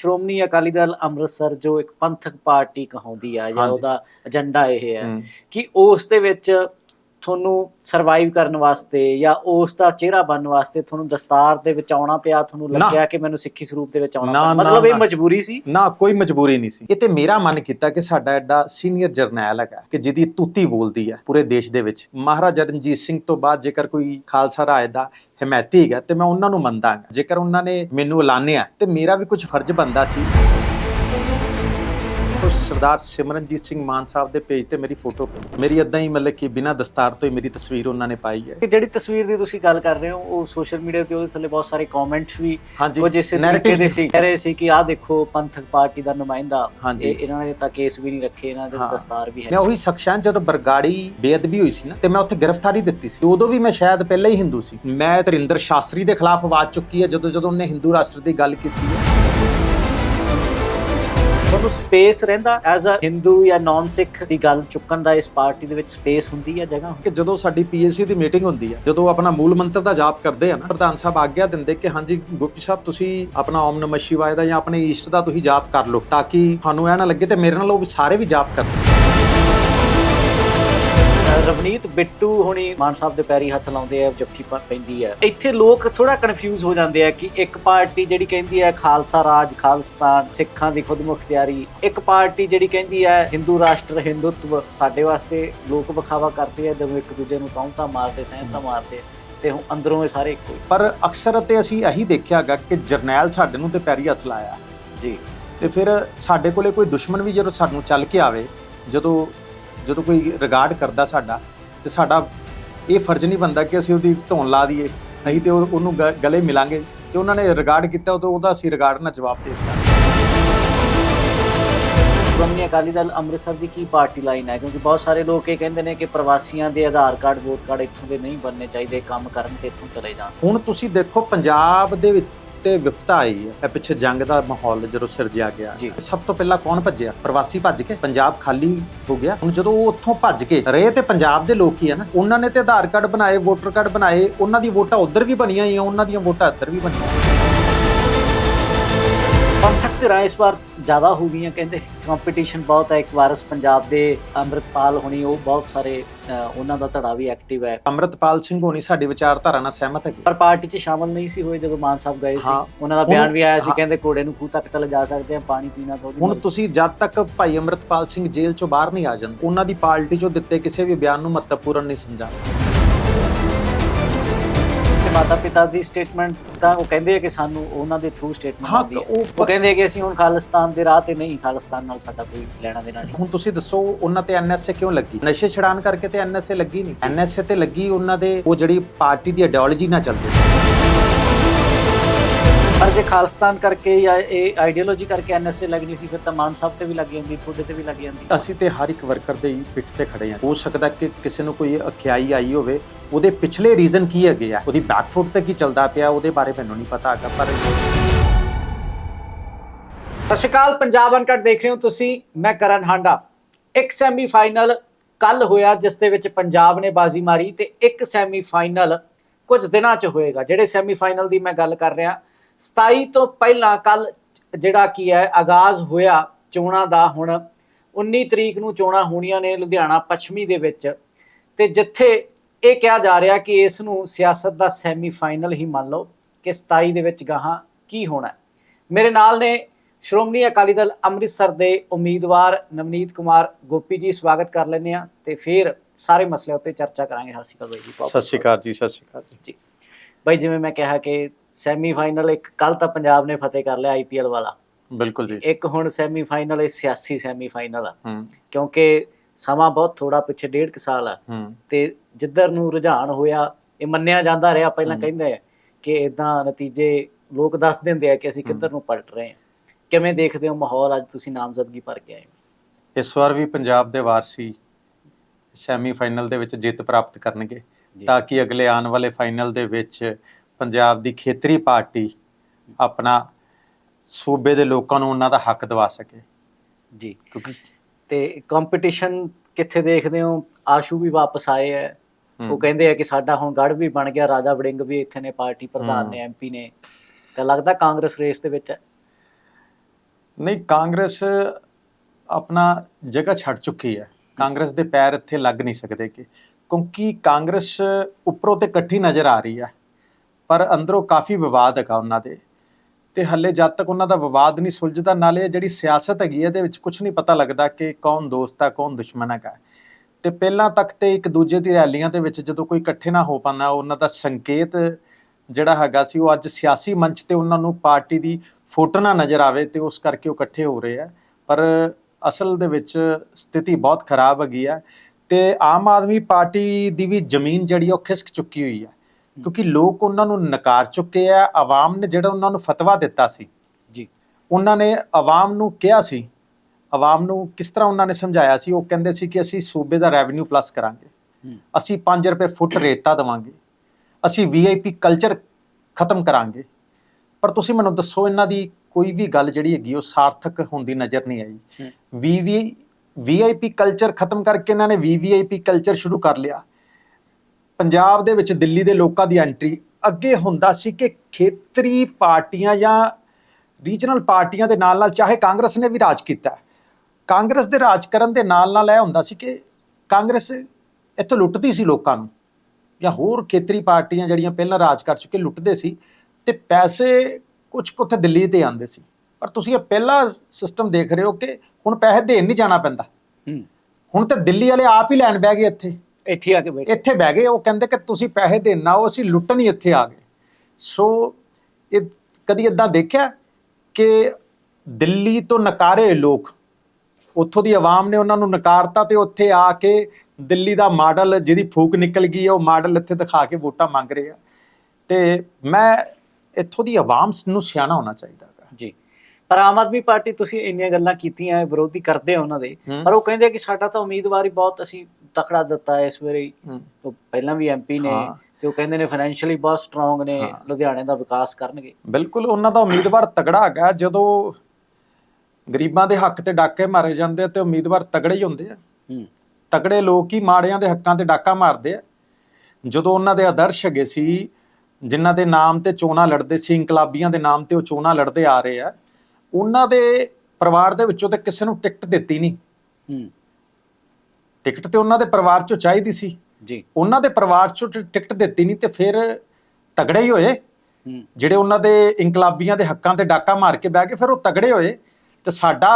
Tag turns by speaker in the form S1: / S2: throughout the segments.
S1: ਸ਼੍ਰੋਮਣੀ ਅਕਾਲੀ ਦਲ ਅੰਮ੍ਰਿਤਸਰ ਜੋ ਇੱਕ ਪੰਥਕ ਪਾਰਟੀ ਕਹਾਉਂਦੀ ਆ ਜਾਂ
S2: ਹਾਂਜੀ।
S1: ਉਹਦਾ ਏਜੰਡਾ ਇਹ ਹੈ
S2: ਹੂੰ।
S1: ਕਿ ਉਸ ਦੇ ਵਿੱਚ ਤੁਹਾਨੂੰ ਸਰਵਾਈਵ ਕਰਨ ਵਾਸਤੇ ਜਾਂ ਉਸ ਦਾ ਚਿਹਰਾ ਬਣਨ ਵਾਸਤੇ ਤੁਹਾਨੂੰ ਦਸਤਾਰ ਦੇ ਵਿੱਚ ਆਉਣਾ ਪਿਆ ਤੁਹਾਨੂੰ। ਲੱਗਿਆ ਕਿ ਮੈਨੂੰ ਸਿੱਖੀ ਸਰੂਪ ਦੇ ਵਿੱਚ ਆਉਣਾ ਮਤਲਬ ਇਹ। ਮਜਬੂਰੀ ਸੀ?
S2: ਨਾ ਕੋਈ ਮਜਬੂਰੀ ਨਹੀਂ ਸੀ। ਇਹ ਤੇ ਮੇਰਾ ਮਨ ਕੀਤਾ ਕਿ ਸਾਡਾ ਐਡਾ ਸੀਨੀਅਰ ਜਰਨੈਲ ਹੈਗਾ ਕਿ ਜਿਹਦੀ ਤੂਤੀ ਬੋਲਦੀ ਹੈ ਪੂਰੇ ਦੇਸ਼ ਦੇ ਵਿੱਚ। ਮਹਾਰਾਜਾ ਰਣਜੀਤ ਸਿੰਘ ਤੋਂ ਬਾਅਦ ਜੇਕਰ ਕੋਈ ਖਾਲਸਾ ਰਾਜ ਦਾ ਹਮਾਇਤੀ ਹੈਗਾ ਤੇ ਮੈਂ ਉਹਨਾਂ ਨੂੰ ਮੰਨਦਾ ਹਾਂ ਜੇਕਰ ਉਹਨਾਂ ਨੇ ਮੈਨੂੰ ਐਲਾਨਿਆ ਤੇ ਮੇਰਾ ਵੀ ਕੁਝ ਫਰਜ਼ ਬੰਦਾ ਸੀ। ਸਰਦਾਰ ਸਿਮਰਨਜੀਤ ਸਿੰਘ ਮਾਨ ਸਾਹਿਬ ਦੇ ਪੇਜ ਤੇ ਮੇਰੀ ਫੋਟੋ ਮੇਰੀ ਇਦਾਂ ਹੀ ਮਤਲਬ ਕਿ ਬਿਨਾਂ ਦਸਤਾਰ ਤੋਂ ਹੀ ਮੇਰੀ ਤਸਵੀਰ ਉਹਨਾਂ ਨੇ ਪਾਈ ਹੈ।
S1: ਕਿ ਜਿਹੜੀ ਤਸਵੀਰ ਦੀ ਤੁਸੀਂ ਗੱਲ ਕਰ ਰਹੇ ਹੋ ਉਹ ਸੋਸ਼ਲ ਮੀਡੀਆ ਤੇ ਉਹਦੇ ਥੱਲੇ ਬਹੁਤ ਸਾਰੇ ਕਮੈਂਟਸ ਵੀ
S2: ਹਾਂਜੀ
S1: ਉਹ ਜਿਸ ਤਰੀਕੇ
S2: narrative
S1: ਦੇ ਸੀ ਕਹਿ ਰਹੇ ਸੀ ਕਿ ਆਹ ਦੇਖੋ ਪੰਥਕ ਪਾਰਟੀ ਦਾ ਨੁਮਾਇੰਦਾ।
S2: ਹਾਂਜੀ।
S1: ਇਹ ਇਹਨਾਂ ਨੇ ਤਾਂ ਕੇਸ ਵੀ ਨਹੀਂ ਰੱਖੇ ਇਹਨਾਂ ਦੇ
S2: ਹਾਂ।
S1: ਦਸਤਾਰ ਵੀ ਹੈ
S2: ਮੈਂ ਉਹੀ ਸ਼ਖਸਾਂ ਜਦੋਂ ਬਰਗਾੜੀ ਬੇਅਦਬੀ ਹੋਈ ਸੀ ਨਾ ਤੇ ਮੈਂ ਉੱਥੇ ਗ੍ਰਿਫਤਾਰੀ ਦਿੱਤੀ ਸੀ। ਉਦੋਂ ਵੀ ਮੈਂ ਸ਼ਾਇਦ ਪਹਿਲਾਂ ਹੀ ਹਿੰਦੂ ਸੀ। ਮੈਂ ਤਰਿੰਦਰ ਸ਼ਾਸਤਰੀ ਦੇ ਖਿਲਾਫ ਆਵਾਜ਼ ਚੁੱਕੀ ਹੈ ਜਦੋਂ ਜਦੋਂ ਉਹਨੇ ਹਿੰਦੂ ਰਾਸ਼ਟਰ ਦੀ ਗੱਲ ਕੀਤੀ ਹੈ।
S1: ਤੁਹਾਨੂੰ ਸਪੇਸ ਰਹਿੰਦਾ ਐਜ਼ ਅ ਹਿੰਦੂ ਜਾਂ ਨਾਨ ਸਿੱਖ ਦੀ ਗੱਲ ਚੁੱਕਣ ਦਾ ਇਸ ਪਾਰਟੀ ਦੇ ਵਿੱਚ ਸਪੇਸ ਹੁੰਦੀ ਹੈ ਜਗ੍ਹਾ
S2: ਕਿ ਜਦੋਂ ਸਾਡੀ ਪੀਐਸਸੀ ਦੀ ਮੀਟਿੰਗ ਹੁੰਦੀ ਹੈ, ਜਦੋਂ ਆਪਣਾ ਮੂਲ ਮੰਤਰ ਦਾ ਜਾਪ ਕਰਦੇ ਆ ਨਾ, ਪ੍ਰਧਾਨ ਸਾਹਿਬ ਆਗਿਆ ਦਿੰਦੇ ਕਿ ਹਾਂਜੀ ਗੁਪਤੀ ਸਾਹਿਬ, ਤੁਸੀਂ ਆਪਣਾ ਓਮ ਨਮः ਸ਼ਿਵਾਏ ਦਾ ਜਾਂ ਆਪਣੇ ਈਸ਼ਟ ਦਾ ਤੁਸੀਂ ਜਾਪ ਕਰ ਲਓ, ਤਾਂ ਕਿ ਤੁਹਾਨੂੰ ਇਹ ਨਾ ਲੱਗੇ ਤੇ ਮੇਰੇ ਨਾਲ ਉਹ ਵੀ ਸਾਰੇ ਵੀ ਜਾਪ ਕਰਦੇ
S1: ਰਵਨੀਤ ਬਿੱਟੂ ਹੁਣੀ ਮਾਨ ਸਾਹਿਬ ਦੇ ਪੈਰੀ ਹੱਥ ਲਾਉਂਦੇ ਆ ਜੱਫੀ ਪੈਂਦੀ ਹੈ ਇੱਥੇ ਲੋਕ ਥੋੜਾ ਕਨਫਿਊਜ਼ ਹੋ ਜਾਂਦੇ ਆ ਕਿ ਇੱਕ ਪਾਰਟੀ ਜਿਹੜੀ ਕਹਿੰਦੀ ਹੈ ਖਾਲਸਾ ਰਾਜ ਖਾਲਿਸਤਾਨ ਸਿੱਖਾਂ ਦੀ ਖੁਦਮੁਖਤਿਆਰੀ ਇੱਕ ਪਾਰਟੀ ਜਿਹੜੀ ਕਹਿੰਦੀ ਹੈ ਹਿੰਦੂ ਰਾਸ਼ਟਰ ਹਿੰਦੂਤਵ ਸਾਡੇ ਵਾਸਤੇ ਲੋਕ ਵਿਖਾਵਾ ਕਰਦੇ ਆ ਜਦੋਂ ਇੱਕ ਦੂਜੇ ਨੂੰ ਤੌਂਤਾ ਮਾਰਦੇ ਸਹਿਮਤਾ ਮਾਰਦੇ ਤੇ ਹੁਣ ਅੰਦਰੋਂ ਇਹ ਸਾਰੇ ਇੱਕੋ ਹੀ।
S2: ਪਰ ਅਕਸਰ ਅਤੇ ਅਸੀਂ ਇਹੀ ਦੇਖਿਆਗਾ ਕਿ ਜਰਨੈਲ ਸਾਡੇ ਨੂੰ ਤੇ ਪੈਰੀ ਹੱਥ ਲਾਇਆ।
S1: ਜੀ।
S2: ਤੇ ਫਿਰ ਸਾਡੇ ਕੋਲੇ ਕੋਈ ਦੁਸ਼ਮਣ ਵੀ ਜਦੋਂ ਸਾਨੂੰ ਚੱਲ ਕੇ ਆਵੇ ਜਦੋਂ ਜਦੋਂ ਕੋਈ ਰਿਗਾਰਡ ਕਰਦਾ ਸਾਡਾ ਤੇ ਸਾਡਾ ਇਹ ਫਰਜ਼ ਨਹੀਂ ਬਣਦਾ ਕਿ ਅਸੀਂ ਉਹਦੀ ਧੌਣ ਲਾ ਦਈਏ ਨਹੀਂ ਤੇ ਉਹ- ਉਹਨੂੰ ਗ- ਗਲੇ ਮਿਲਾਂਗੇ ਤੇ ਉਹਨਾਂ ਨੇ ਰਿਗਾਰਡ ਕੀਤਾ ਉਹ ਉਹਦਾ ਅਸੀਂ ਰਿਗਾਰਡ ਨਾਲ ਜਵਾਬ ਦੇ ਦਿੱਤਾ।
S1: ਸ਼੍ਰੋਮਣੀ ਅਕਾਲੀ ਦਲ ਅੰਮ੍ਰਿਤਸਰ ਦੀ ਕੀ ਪਾਰਟੀ ਲਾਈਨ ਹੈ? ਕਿਉਂਕਿ ਬਹੁਤ ਸਾਰੇ ਲੋਕ ਇਹ ਕਹਿੰਦੇ ਨੇ ਕਿ ਪ੍ਰਵਾਸੀਆਂ ਦੇ ਆਧਾਰ ਕਾਰਡ ਵੋਟ ਕਾਰਡ ਇੱਥੋਂ ਦੇ ਨਹੀਂ ਬਣਨੇ ਚਾਹੀਦੇ ਕੰਮ ਕਰਨ ਤੇ ਇੱਥੋਂ ਚਲੇ ਜਾਣ।
S2: ਹੁਣ ਤੁਸੀਂ ਦੇਖੋ ਪੰਜਾਬ ਦੇ ਵਿੱਚ ਤੇ ਵਿਪਤਾ ਆਈ ਹੈ। ਇਹ ਪਿੱਛੇ ਜੰਗ ਦਾ ਮਾਹੌਲ ਜਦੋਂ ਸਿਰਜਿਆ ਗਿਆ।
S1: ਜੀ।
S2: ਸਭ ਤੋਂ ਪਹਿਲਾਂ ਕੌਣ ਭੱਜਿਆ? ਪ੍ਰਵਾਸੀ ਭੱਜ ਕੇ ਪੰਜਾਬ ਖਾਲੀ ਹੋ ਗਿਆ। ਹੁਣ ਜਦੋਂ ਉਹ ਉੱਥੋਂ ਭੱਜ ਕੇ ਰਹੇ ਤੇ ਪੰਜਾਬ ਦੇ ਲੋਕ ਹੀ ਆ ਨਾ ਉਹਨਾਂ ਨੇ ਤੇ ਆਧਾਰ ਕਾਰਡ ਬਣਾਏ ਵੋਟਰ ਕਾਰਡ ਬਣਾਏ ਉਹਨਾਂ ਦੀ ਵੋਟਾਂ ਉੱਧਰ ਵੀ ਬਣੀਆਂ ਹੀ ਆ ਉਹਨਾਂ ਦੀਆਂ ਵੋਟਾਂ ਇੱਧਰ ਵੀ ਬਣੀਆਂ
S1: ਪੰਥਕ ਧਿਰਾਂ ਇਸ ਵਾਰ ਜ਼ਿਆਦਾ ਹੋ ਗਈਆਂ ਕਹਿੰਦੇ ਕੰਪੀਟੀਸ਼ਨ ਬਹੁਤ ਹੈ ਇੱਕ ਵਾਰਸ ਪੰਜਾਬ ਦੇ ਅੰਮ੍ਰਿਤਪਾਲ ਹੋਣੀ ਉਹ ਬਹੁਤ ਸਾਰੇ ਉਹਨਾਂ ਦਾ ਧੜਾ ਵੀ ਐਕਟਿਵ ਹੈ
S2: ਅੰਮ੍ਰਿਤਪਾਲ ਸਿੰਘ ਹੋਣੀ ਸਾਡੀ ਵਿਚਾਰਧਾਰਾ ਨਾਲ ਸਹਿਮਤ ਹੈਗੇ
S1: ਪਰ ਪਾਰਟੀ 'ਚ ਸ਼ਾਮਲ ਨਹੀਂ ਸੀ ਹੋਏ ਜਦੋਂ ਮਾਨ ਸਾਹਿਬ ਗਏ ਸੀ
S2: ਹਾਂ।
S1: ਉਹਨਾਂ ਦਾ ਬਿਆਨ ਵੀ ਆਇਆ ਸੀ
S2: ਹਾਂ।
S1: ਕਹਿੰਦੇ ਘੋੜੇ ਨੂੰ ਖੂਹ ਤੱਕ ਤਲੇ ਜਾ ਸਕਦੇ ਆ ਪਾਣੀ ਪੀਣਾ ਤਾਂ
S2: ਹੁਣ। ਤੁਸੀਂ ਜਦ ਤੱਕ ਭਾਈ ਅੰਮ੍ਰਿਤਪਾਲ ਸਿੰਘ ਜੇਲ੍ਹ ਚੋਂ ਬਾਹਰ ਨਹੀਂ ਆ ਜਾਂਦੇ ਉਹਨਾਂ ਦੀ ਪਾਰਟੀ ਚੋਂ ਦਿੱਤੇ ਕਿਸੇ ਵੀ ਬਿਆਨ ਨੂੰ ਮਹੱਤਵਪੂਰਨ ਨਹੀਂ ਸਮਝਾ
S1: ਤੇ ਮਾਤਾ ਪਿਤਾ ਦੀ ਸਟੇਟਮੈਂਟ ਤਾਂ ਉਹ ਕਹਿੰਦੇ ਆ ਕਿ ਸਾਨੂੰ ਉਹਨਾਂ ਦੇ ਥਰੂ ਸਟੇਟਮੈਂਟ
S2: ਹਾਂ,
S1: ਆਉਂਦੀ ਹੈ।
S2: ਉਹ-
S1: ਉਹ ਕਹਿੰਦੇ ਆ ਕਿ ਅਸੀਂ ਹੁਣ ਖਾਲਿਸਤਾਨ ਦੇ ਰਾਹ ਤੇ ਨਹੀਂ ਖਾਲਿਸਤਾਨ ਨਾਲ ਸਾਡਾ ਕੋਈ ਲੈਣਾ ਦੇਣਾ ਨਹੀਂ।
S2: ਹੁਣ ਤੁਸੀਂ ਦੱਸੋ ਉਹਨਾਂ ਤੇ ਐਨਐਸਏ ਕਿਉਂ ਲੱਗੀ? ਨਸ਼ੇ ਛਡਾਣ ਕਰਕੇ ਤੇ ਐਨਐਸਏ ਲੱਗੀ ਨਹੀਂ। ਐਨਐਸਏ ਤੇ ਲੱਗੀ ਉਹਨਾਂ ਦੇ ਉਹ ਜਿਹੜੀ ਪਾਰਟੀ ਦੀ ਆਈਡੀਓਲੋਜੀ ਨਾਲ ਚੱਲਦੇ।
S1: ਪਰ ਜੇ ਖਾਲਿਸਤਾਨ ਕਰਕੇ ਜਾਂ ਇਹ ਆਈਡੀਓਲੋਜੀ ਕਰਕੇ ਐਨਐਸਏ ਲੱਗਣੀ ਸੀ ਫਿਰ ਤਾਂ ਮਾਨ ਸਾਹਿਬ ਤੇ ਵੀ ਲੱਗ ਜਾਂਦੀ ਤੁਹਾਡੇ ਤੇ ਵੀ ਲੱਗ ਜਾਂਦੀ।
S2: ਅਸੀਂ ਤੇ ਹਰ ਇੱਕ ਵਰਕਰ ਦੇ ਪਿੱਠ ਤੇ ਖੜੇ ਹਾਂ। ਹੋ ਸਕਦਾ ਕਿ ਕਿਸੇ ਨੂੰ ਕੋਈ ਅਖਿਆਈ ਆਈ ਹੋਵੇ ਉਹਦੇ ਪਿਛਲੇ ਰੀਜ਼ਨ ਕੀ ਹੈਗੇ ਆ? ਉਹਦੀ ਬੈਕਫੁੱਟ ਤੇ ਕੀ ਚੱਲਦਾ ਪਿਆ ਉਹਦੇ ਬਾਰੇ ਮੈਨੂੰ ਨਹੀਂ ਪਤਾ ਹੈਗਾ ਪਰ
S1: ਸਤਿ ਸ਼੍ਰੀ ਅਕਾਲ ਪੰਜਾਬ ਅਨਕਟ ਦੇਖ ਰਹੇ ਹੋ ਤੁਸੀਂ ਮੈਂ ਕਰਨ ਹਾਂਡਾ। ਇੱਕ ਸੈਮੀਫਾਈਨਲ ਕੱਲ ਹੋਇਆ ਜਿਸ ਦੇ ਵਿੱਚ ਪੰਜਾਬ ਨੇ ਬਾਜ਼ੀ ਮਾਰੀ ਤੇ ਇੱਕ ਸੈਮੀਫਾਈਨਲ ਕੁਝ ਦਿਨਾਂ 'ਚ ਹੋਏਗਾ। ਜਿਹੜੇ ਸੈਮੀਫਾਈਨਲ ਦੀ ਮੈਂ ਗੱਲ ਕਰ ਰਿਹਾ 27 ਤੋਂ ਪਹਿਲਾਂ ਕੱਲ ਜਿਹੜਾ ਕੀ ਹੈ ਆਗਾਜ਼ ਹੋਇਆ ਚੋਣਾਂ ਦਾ ਹੁਣ। 19 ਤਰੀਕ ਨੂੰ ਚੋਣਾਂ ਹੋਣੀਆਂ ਨੇ ਲੁਧਿਆਣਾ ਪੱਛਮੀ ਦੇ ਵਿੱਚ। ਤੇ ਜਿੱਥੇ ਇਹ ਕਿਹਾ ਜਾ ਰਿਹਾ ਕਿ ਇਸ ਨੂੰ ਸਿਆਸਤ ਦਾ ਸੈਮੀਫਾਈਨਲ ਹੀ ਮੰਨ ਲਓ ਕਿ 27 ਦੇ ਵਿੱਚ ਗਾਹਾਂ ਕੀ ਹੋਣਾ ਹੈ। ਮੇਰੇ ਨਾਲ ਨੇ ਸ਼੍ਰੋਮਣੀ ਅਕਾਲੀ ਦਲ ਅੰਮ੍ਰਿਤਸਰ ਦੇ ਉਮੀਦਵਾਰ ਨਵਨੀਤ ਕੁਮਾਰ ਗੋਪੀ ਜੀ ਸਵਾਗਤ ਕਰ ਲੈਂਦੇ ਆ ਤੇ ਫਿਰ ਸਾਰੇ ਮਸਲਿਆਂ ਉੱਤੇ ਚਰਚਾ ਕਰਾਂਗੇ। ਸਤਿ ਸ਼੍ਰੀ ਅਕਾਲ ਜੀ
S2: ਸਤਿ ਸ਼੍ਰੀ ਅਕਾਲ ਜੀ ਸਤਿ ਸ਼੍ਰੀ ਅਕਾਲ ਜੀ।
S1: ਬਾਈ ਜਿਵੇਂ ਮੈਂ ਕਿਹਾ ਕਿ ਸੈਮੀਫਾਈਨਲ ਇੱਕ ਕੱਲ ਤਾਂ ਪੰਜਾਬ ਨੇ ਫਤਿਹ ਕਰ ਲਿਆ ਆਈਪੀਐਲ ਵਾਲਾ।
S2: ਬਿਲਕੁਲ ਜੀ।
S1: ਇੱਕ ਹੁਣ ਸੈਮੀਫਾਈਨਲ ਇਹ ਸਿਆਸੀ ਸੈਮੀਫਾਈਨਲ ਆ। ਕਿਉਂਕਿ ਸਮਾਂ ਬਹੁਤ ਥੋੜਾ ਪਿੱਛੇ ਡੇਢ ਕੁ ਸਾਲ ਆ। ਤੇ ਜਿੱਧਰ ਨੂੰ ਰੁਝਾਨ ਹੋਇਆ ਇਹ ਮੰਨਿਆ ਜਾਂਦਾ ਰਿਹਾ ਪਹਿਲਾਂ। ਕਹਿੰਦੇ ਆ ਕਿ ਇਦਾਂ ਨਤੀਜੇ ਲੋਕ ਦੱਸ ਦਿੰਦੇ ਆ ਕਿ ਅਸੀਂ ਕਿੱਧਰ ਨੂੰ ਪਲਟ ਰਹੇ ਹਾਂ। ਕਿਵੇਂ ਦੇਖਦੇ ਹੋ ਮਾਹੌਲ ਅੱਜ ਤੁਸੀਂ ਨਾਮਜ਼ਦਗੀ ਭਰ ਕੇ ਆਏ?
S2: ਇਸ ਵਾਰ ਵੀ ਪੰਜਾਬ ਦੇ ਵਾਰਸੀ ਸੈਮੀਫਾਈਨਲ ਦੇ ਵਿੱਚ ਜਿੱਤ ਪ੍ਰਾਪਤ ਕਰਨਗੇ ਤਾਂ ਕਿ ਅਗਲੇ ਆਉਣ ਵਾਲੇ ਫਾਈਨਲ ਦੇ ਵਿੱਚ ਪੰਜਾਬ ਦੀ ਖੇਤਰੀ ਪਾਰਟੀ ਆਪਣਾ ਸੂਬੇ ਦੇ ਲੋਕਾਂ ਨੂੰ ਉਹਨਾਂ ਦਾ ਹੱਕ ਦਿਵਾ ਸਕੇ।
S1: ਜੀ
S2: ਕਿਉਂਕਿ
S1: ਤੇ ਕੰਪੀਟੀਸ਼ਨ ਕਿੱਥੇ ਦੇਖਦੇ ਹੋ? ਆਸ਼ੂ ਵੀ ਵਾਪਸ ਆਏ ਹੂੰ, ਉਹ ਕਹਿੰਦੇ ਆ ਕਿ ਸਾਡਾ ਹੁਣ ਗੜ ਵੀ ਬਣ ਗਿਆ ਰਾਜਾ ਵੜਿੰਗ ਵੀ ਇੱਥੇ ਨੇ ਪਾਰਟੀ ਪ੍ਰਧਾਨ। ਨੇ ਐਮਪੀ ਨੇ। ਤਾਂ ਲੱਗਦਾ ਕਾਂਗਰਸ ਰੇਸ ਦੇ ਵਿੱਚ ਹੈ।
S2: ਨਹੀਂ ਕਾਂਗਰਸ ਆਪਣਾ ਜਗ੍ਹਾ ਛੱਡ ਚੁੱਕੀ ਹੈ। ਕਾਂਗਰਸ ਦੇ ਪੈਰ ਇੱਥੇ ਲੱਗ ਨਹੀਂ ਸਕਦੇ ਕਿ ਕਿਉਂਕਿ ਕਾਂਗਰਸ ਉੱਪਰੋਂ ਤੇ ਇਕੱਠੀ ਨਜ਼ਰ ਆ ਰਹੀ ਹੈ। ਪਰ ਅੰਦਰੋਂ ਕਾਫੀ ਵਿਵਾਦ ਹੈਗਾ ਉਹਨਾਂ ਦੇ। ਤੇ ਹੱਲੇ ਜਦ ਤੱਕ ਉਹਨਾਂ ਦਾ ਵਿਵਾਦ ਨਹੀਂ ਸੁਲਝਦਾ ਨਾਲੇ ਜਿਹੜੀ ਸਿਆਸਤ ਹੈਗੀ ਹੈ, ਇਹਦੇ ਵਿੱਚ ਕੁਝ ਨਹੀਂ ਪਤਾ ਲੱਗਦਾ ਕਿ ਕੌਣ ਦੋਸਤ ਹੈ ਕੌਣ ਦੁਸ਼ਮਣ ਹੈਗਾ। ਤੇ ਪਹਿਲਾਂ ਤੱਕ ਤੇ ਇੱਕ ਦੂਜੇ ਦੀ ਰੈਲੀਆਂ ਦੇ ਵਿੱਚ ਜਦੋਂ ਕੋਈ ਇਕੱਠੇ ਨਾ ਹੋ ਪਾਉਂਦਾ ਉਹਨਾਂ ਦਾ ਸੰਕੇਤ ਜਿਹੜਾ ਹੈਗਾ ਸੀ ਉਹ ਅੱਜ ਸਿਆਸੀ ਮੰਚ ਤੇ ਉਹਨਾਂ ਨੂੰ ਪਾਰਟੀ ਦੀ ਫੋਟੋ ਨਾ ਨਜ਼ਰ ਆਵੇ ਤੇ ਉਸ ਕਰਕੇ ਉਹ ਇਕੱਠੇ ਹੋ ਰਹੇ ਆ। ਪਰ ਅਸਲ ਦੇ ਵਿੱਚ ਸਥਿਤੀ ਬਹੁਤ ਖਰਾਬ ਹੈਗੀ ਹੈ ਤੇ ਆਮ ਆਦਮੀ ਪਾਰਟੀ ਦੀ ਵੀ ਜ਼ਮੀਨ ਜਿਹੜੀ ਆ ਉਹ ਖਿਸਕ ਚੁੱਕੀ ਹੋਈ ਹੈ ਕਿਉਂਕਿ ਲੋਕ ਉਹਨਾਂ ਨੂੰ ਨਕਾਰ ਚੁੱਕੇ ਆ ਆਵਾਮ ਨੇ ਜਿਹੜਾ ਉਹਨਾਂ ਨੂੰ ਫਤਵਾ ਦਿੱਤਾ ਸੀ।
S1: ਜੀ।
S2: ਉਹਨਾਂ ਨੇ ਆਵਾਮ ਨੂੰ ਕਿਹਾ ਸੀ ਆਵਾਮ ਨੂੰ ਕਿਸ ਤਰ੍ਹਾਂ ਉਹਨਾਂ ਨੇ ਸਮਝਾਇਆ ਸੀ? ਉਹ ਕਹਿੰਦੇ ਸੀ ਕਿ ਅਸੀਂ ਸੂਬੇ ਦਾ ਰੈਵਨਿਊ ਪਲੱਸ ਕਰਾਂਗੇ। ਅਸੀਂ 5 ਰੁਪਏ ਫੁੱਟ ਰੇਤਾ ਦੇਵਾਂਗੇ। ਅਸੀਂ ਵੀਆਈਪੀ ਕਲਚਰ ਖਤਮ ਕਰਾਂਗੇ। ਪਰ ਤੁਸੀਂ ਮੈਨੂੰ ਦੱਸੋ ਇਹਨਾਂ ਦੀ ਕੋਈ ਵੀ ਗੱਲ ਜਿਹੜੀ ਹੈਗੀ ਉਹ ਸਾਰਥਕ ਹੁੰਦੀ ਨਜ਼ਰ ਨਹੀਂ ਆਈ।
S1: ਹੂੰ।
S2: ਵੀਵੀ ਵੀਆਈਪੀ ਕਲਚਰ ਖਤਮ ਕਰਕੇ ਇਹਨਾਂ ਨੇ ਵੀਵੀਆਈਪੀ ਕਲਚਰ ਸ਼ੁਰੂ ਕਰ ਲਿਆ। ਪੰਜਾਬ ਦੇ ਵਿੱਚ ਦਿੱਲੀ ਦੇ ਲੋਕਾਂ ਦੀ ਐਂਟਰੀ ਅੱਗੇ ਹੁੰਦਾ ਸੀ ਕਿ ਖੇਤਰੀ ਪਾਰਟੀਆਂ ਜਾਂ ਰੀਜਨਲ ਪਾਰਟੀਆਂ ਦੇ ਨਾਲ ਨਾਲ ਚਾਹੇ ਕਾਂਗਰਸ ਨੇ ਵੀ ਰਾਜ ਕੀਤਾ। ਕਾਂਗਰਸ ਦੇ ਰਾਜ ਕਰਨ ਦੇ ਨਾਲ ਨਾਲ ਇਹ ਹੁੰਦਾ ਸੀ ਕਿ ਕਾਂਗਰਸ ਇੱਥੋਂ ਲੁੱਟਦੀ ਸੀ ਲੋਕਾਂ ਨੂੰ ਜਾਂ ਹੋਰ ਖੇਤਰੀ ਪਾਰਟੀਆਂ ਜਿਹੜੀਆਂ ਪਹਿਲਾਂ ਰਾਜ ਕਰ ਚੁੱਕੇ ਲੁੱਟਦੇ ਸੀ ਤੇ ਪੈਸੇ ਕੁਝ ਕੁ ਉੱਥੇ ਦਿੱਲੀ ਤੇ ਆਉਂਦੇ ਸੀ। ਪਰ ਤੁਸੀਂ ਇਹ ਪਹਿਲਾ ਸਿਸਟਮ ਦੇਖ ਰਹੇ ਹੋ ਕਿ ਹੁਣ ਪੈਸੇ ਦੇਣ ਨਹੀਂ ਜਾਣਾ ਪੈਂਦਾ। ਹੁਣ ਤੇ ਦਿੱਲੀ ਵਾਲੇ ਆਪ ਹੀ ਲੈਣ ਬਹਿ ਗਏ ਇੱਥੇ।
S1: ਇੱਥੇ ਆ ਕੇ ਬੈਠੇ।
S2: ਇੱਥੇ ਬਹਿ ਗਏ ਉਹ ਕਹਿੰਦੇ ਕਿ ਤੁਸੀਂ ਪੈਸੇ ਦੇਣਾ ਉਹ ਅਸੀਂ ਲੁੱਟਣ ਹੀ ਇੱਥੇ ਆ ਗਏ। ਸੋ ਇਹ ਕਦੀ ਇਦਾਂ ਦੇਖਿਆ ਕਿ ਦਿੱਲੀ ਤੋਂ ਨਕਾਰੇ ਲੋਕ ਉੱਥੋਂ ਦੀ ਆਵਾਮ ਨੇ ਉਹਨਾਂ ਨੂੰ ਨਕਾਰਤਾ ਤੇ ਉੱਥੇ ਆ ਕੇ ਦਿੱਲੀ ਦਾ ਮਾਡਲ ਜਿਹਦੀ ਫੂਕ ਨਿਕਲ ਗਈ ਹੈ ਉਹ ਮਾਡਲ ਇੱਥੇ ਦਿਖਾ ਕੇ ਵੋਟਾਂ ਮੰਗ ਰਹੇ ਆ। ਤੇ ਮੈਂ ਇੱਥੋਂ ਦੀ ਆਵਾਮ ਨੂੰ ਸਿਆਣਾ ਹੋਣਾ ਚਾਹੀਦਾ
S1: ਜੀ। ਪਰ ਆਮ ਆਦਮੀ ਪਾਰਟੀ ਤੁਸੀਂ ਇੰਨੀਆਂ ਗੱਲਾਂ ਕੀਤੀਆਂ ਵਿਰੋਧੀ ਕਰਦੇ ਆ ਉਹਨਾਂ ਦੇ
S2: ਹੂੰ।
S1: ਪਰ ਉਹ ਕਹਿੰਦੇ ਆ ਕਿ ਸਾਡਾ ਤਾਂ ਉਮੀਦਵਾਰ ਹੀ ਬਹੁਤ ਅਸੀਂ ਤਕੜਾ ਦਿੱਤਾ ਇਸ ਵਾਰੀ। ਉਹ ਪਹਿਲਾਂ ਵੀ ਐਮਪੀ ਨੇ। ਤੇ ਉਹ ਕਹਿੰਦੇ ਨੇ ਫਾਈਨੈਂਸ਼ੀਅਲੀ ਬਹੁਤ ਸਟਰੋਂਗ ਨੇ। ਲੁਧਿਆਣੇ ਦਾ ਵਿਕਾਸ ਕਰਨਗੇ।
S2: ਬਿਲਕੁਲ ਉਹਨਾਂ ਦਾ ਉਮੀਦਵਾਰ ਤਗੜਾ ਹੈਗਾ ਜਦੋਂ ਗਰੀਬਾਂ ਦੇ ਹੱਕ ਤੇ ਡਾਕੇ ਮਾਰੇ ਜਾਂਦੇ ਤੇ ਉਮੀਦਵਾਰ ਤਗੜੇ ਹੀ ਹੁੰਦੇ ਆ।
S1: ਹੂੰ।
S2: ਤਗੜੇ ਲੋਕ ਹੀ ਮਾੜਿਆਂ ਦੇ ਹੱਕਾਂ ਤੇ ਡਾਕਾ ਮਾਰਦੇ ਆ। ਜਦੋਂ ਉਹਨਾਂ ਦੇ ਆਦਰਸ਼ ਹੈਗੇ ਸੀ ਜਿਨ੍ਹਾਂ ਦੇ ਨਾਮ ਤੇ ਚੋਣਾਂ ਲੜਦੇ ਸੀ ਇਨਕਲਾਬੀਆਂ ਦੇ ਨਾਮ ਤੇ ਉਹ ਚੋਣਾਂ ਲੜਦੇ ਆ ਰਹੇ ਆ ਉਹਨਾਂ ਦੇ ਪਰਿਵਾਰ ਦੇ ਵਿੱਚੋਂ ਤੇ ਕਿਸੇ ਨੂੰ ਟਿਕਟ ਦਿੱਤੀ ਨਹੀਂ।
S1: ਹੂੰ।
S2: ਟਿਕਟ ਤੇ ਉਹਨਾਂ ਦੇ ਪਰਿਵਾਰ ਚੋਂ ਚਾਹੀਦੀ ਸੀ।
S1: ਜੀ।
S2: ਉਹਨਾਂ ਦੇ ਪਰਿਵਾਰ ਚੋਂ ਟਿਕਟ ਦਿੱਤੀ ਨਹੀਂ ਤੇ ਫਿਰ ਤਗੜੇ ਹੀ ਹੋਏ। ਜਿਹੜੇ ਉਹਨਾਂ ਦੇ ਇਨਕਲਾਬੀਆਂ ਦੇ ਹੱਕਾਂ ਤੇ ਡਾਕਾ ਮਾਰ ਕੇ ਬਹਿ ਗਏ ਫਿਰ ਉਹ ਤਗੜੇ ਹੋਏ ਤੇ ਸਾਡਾ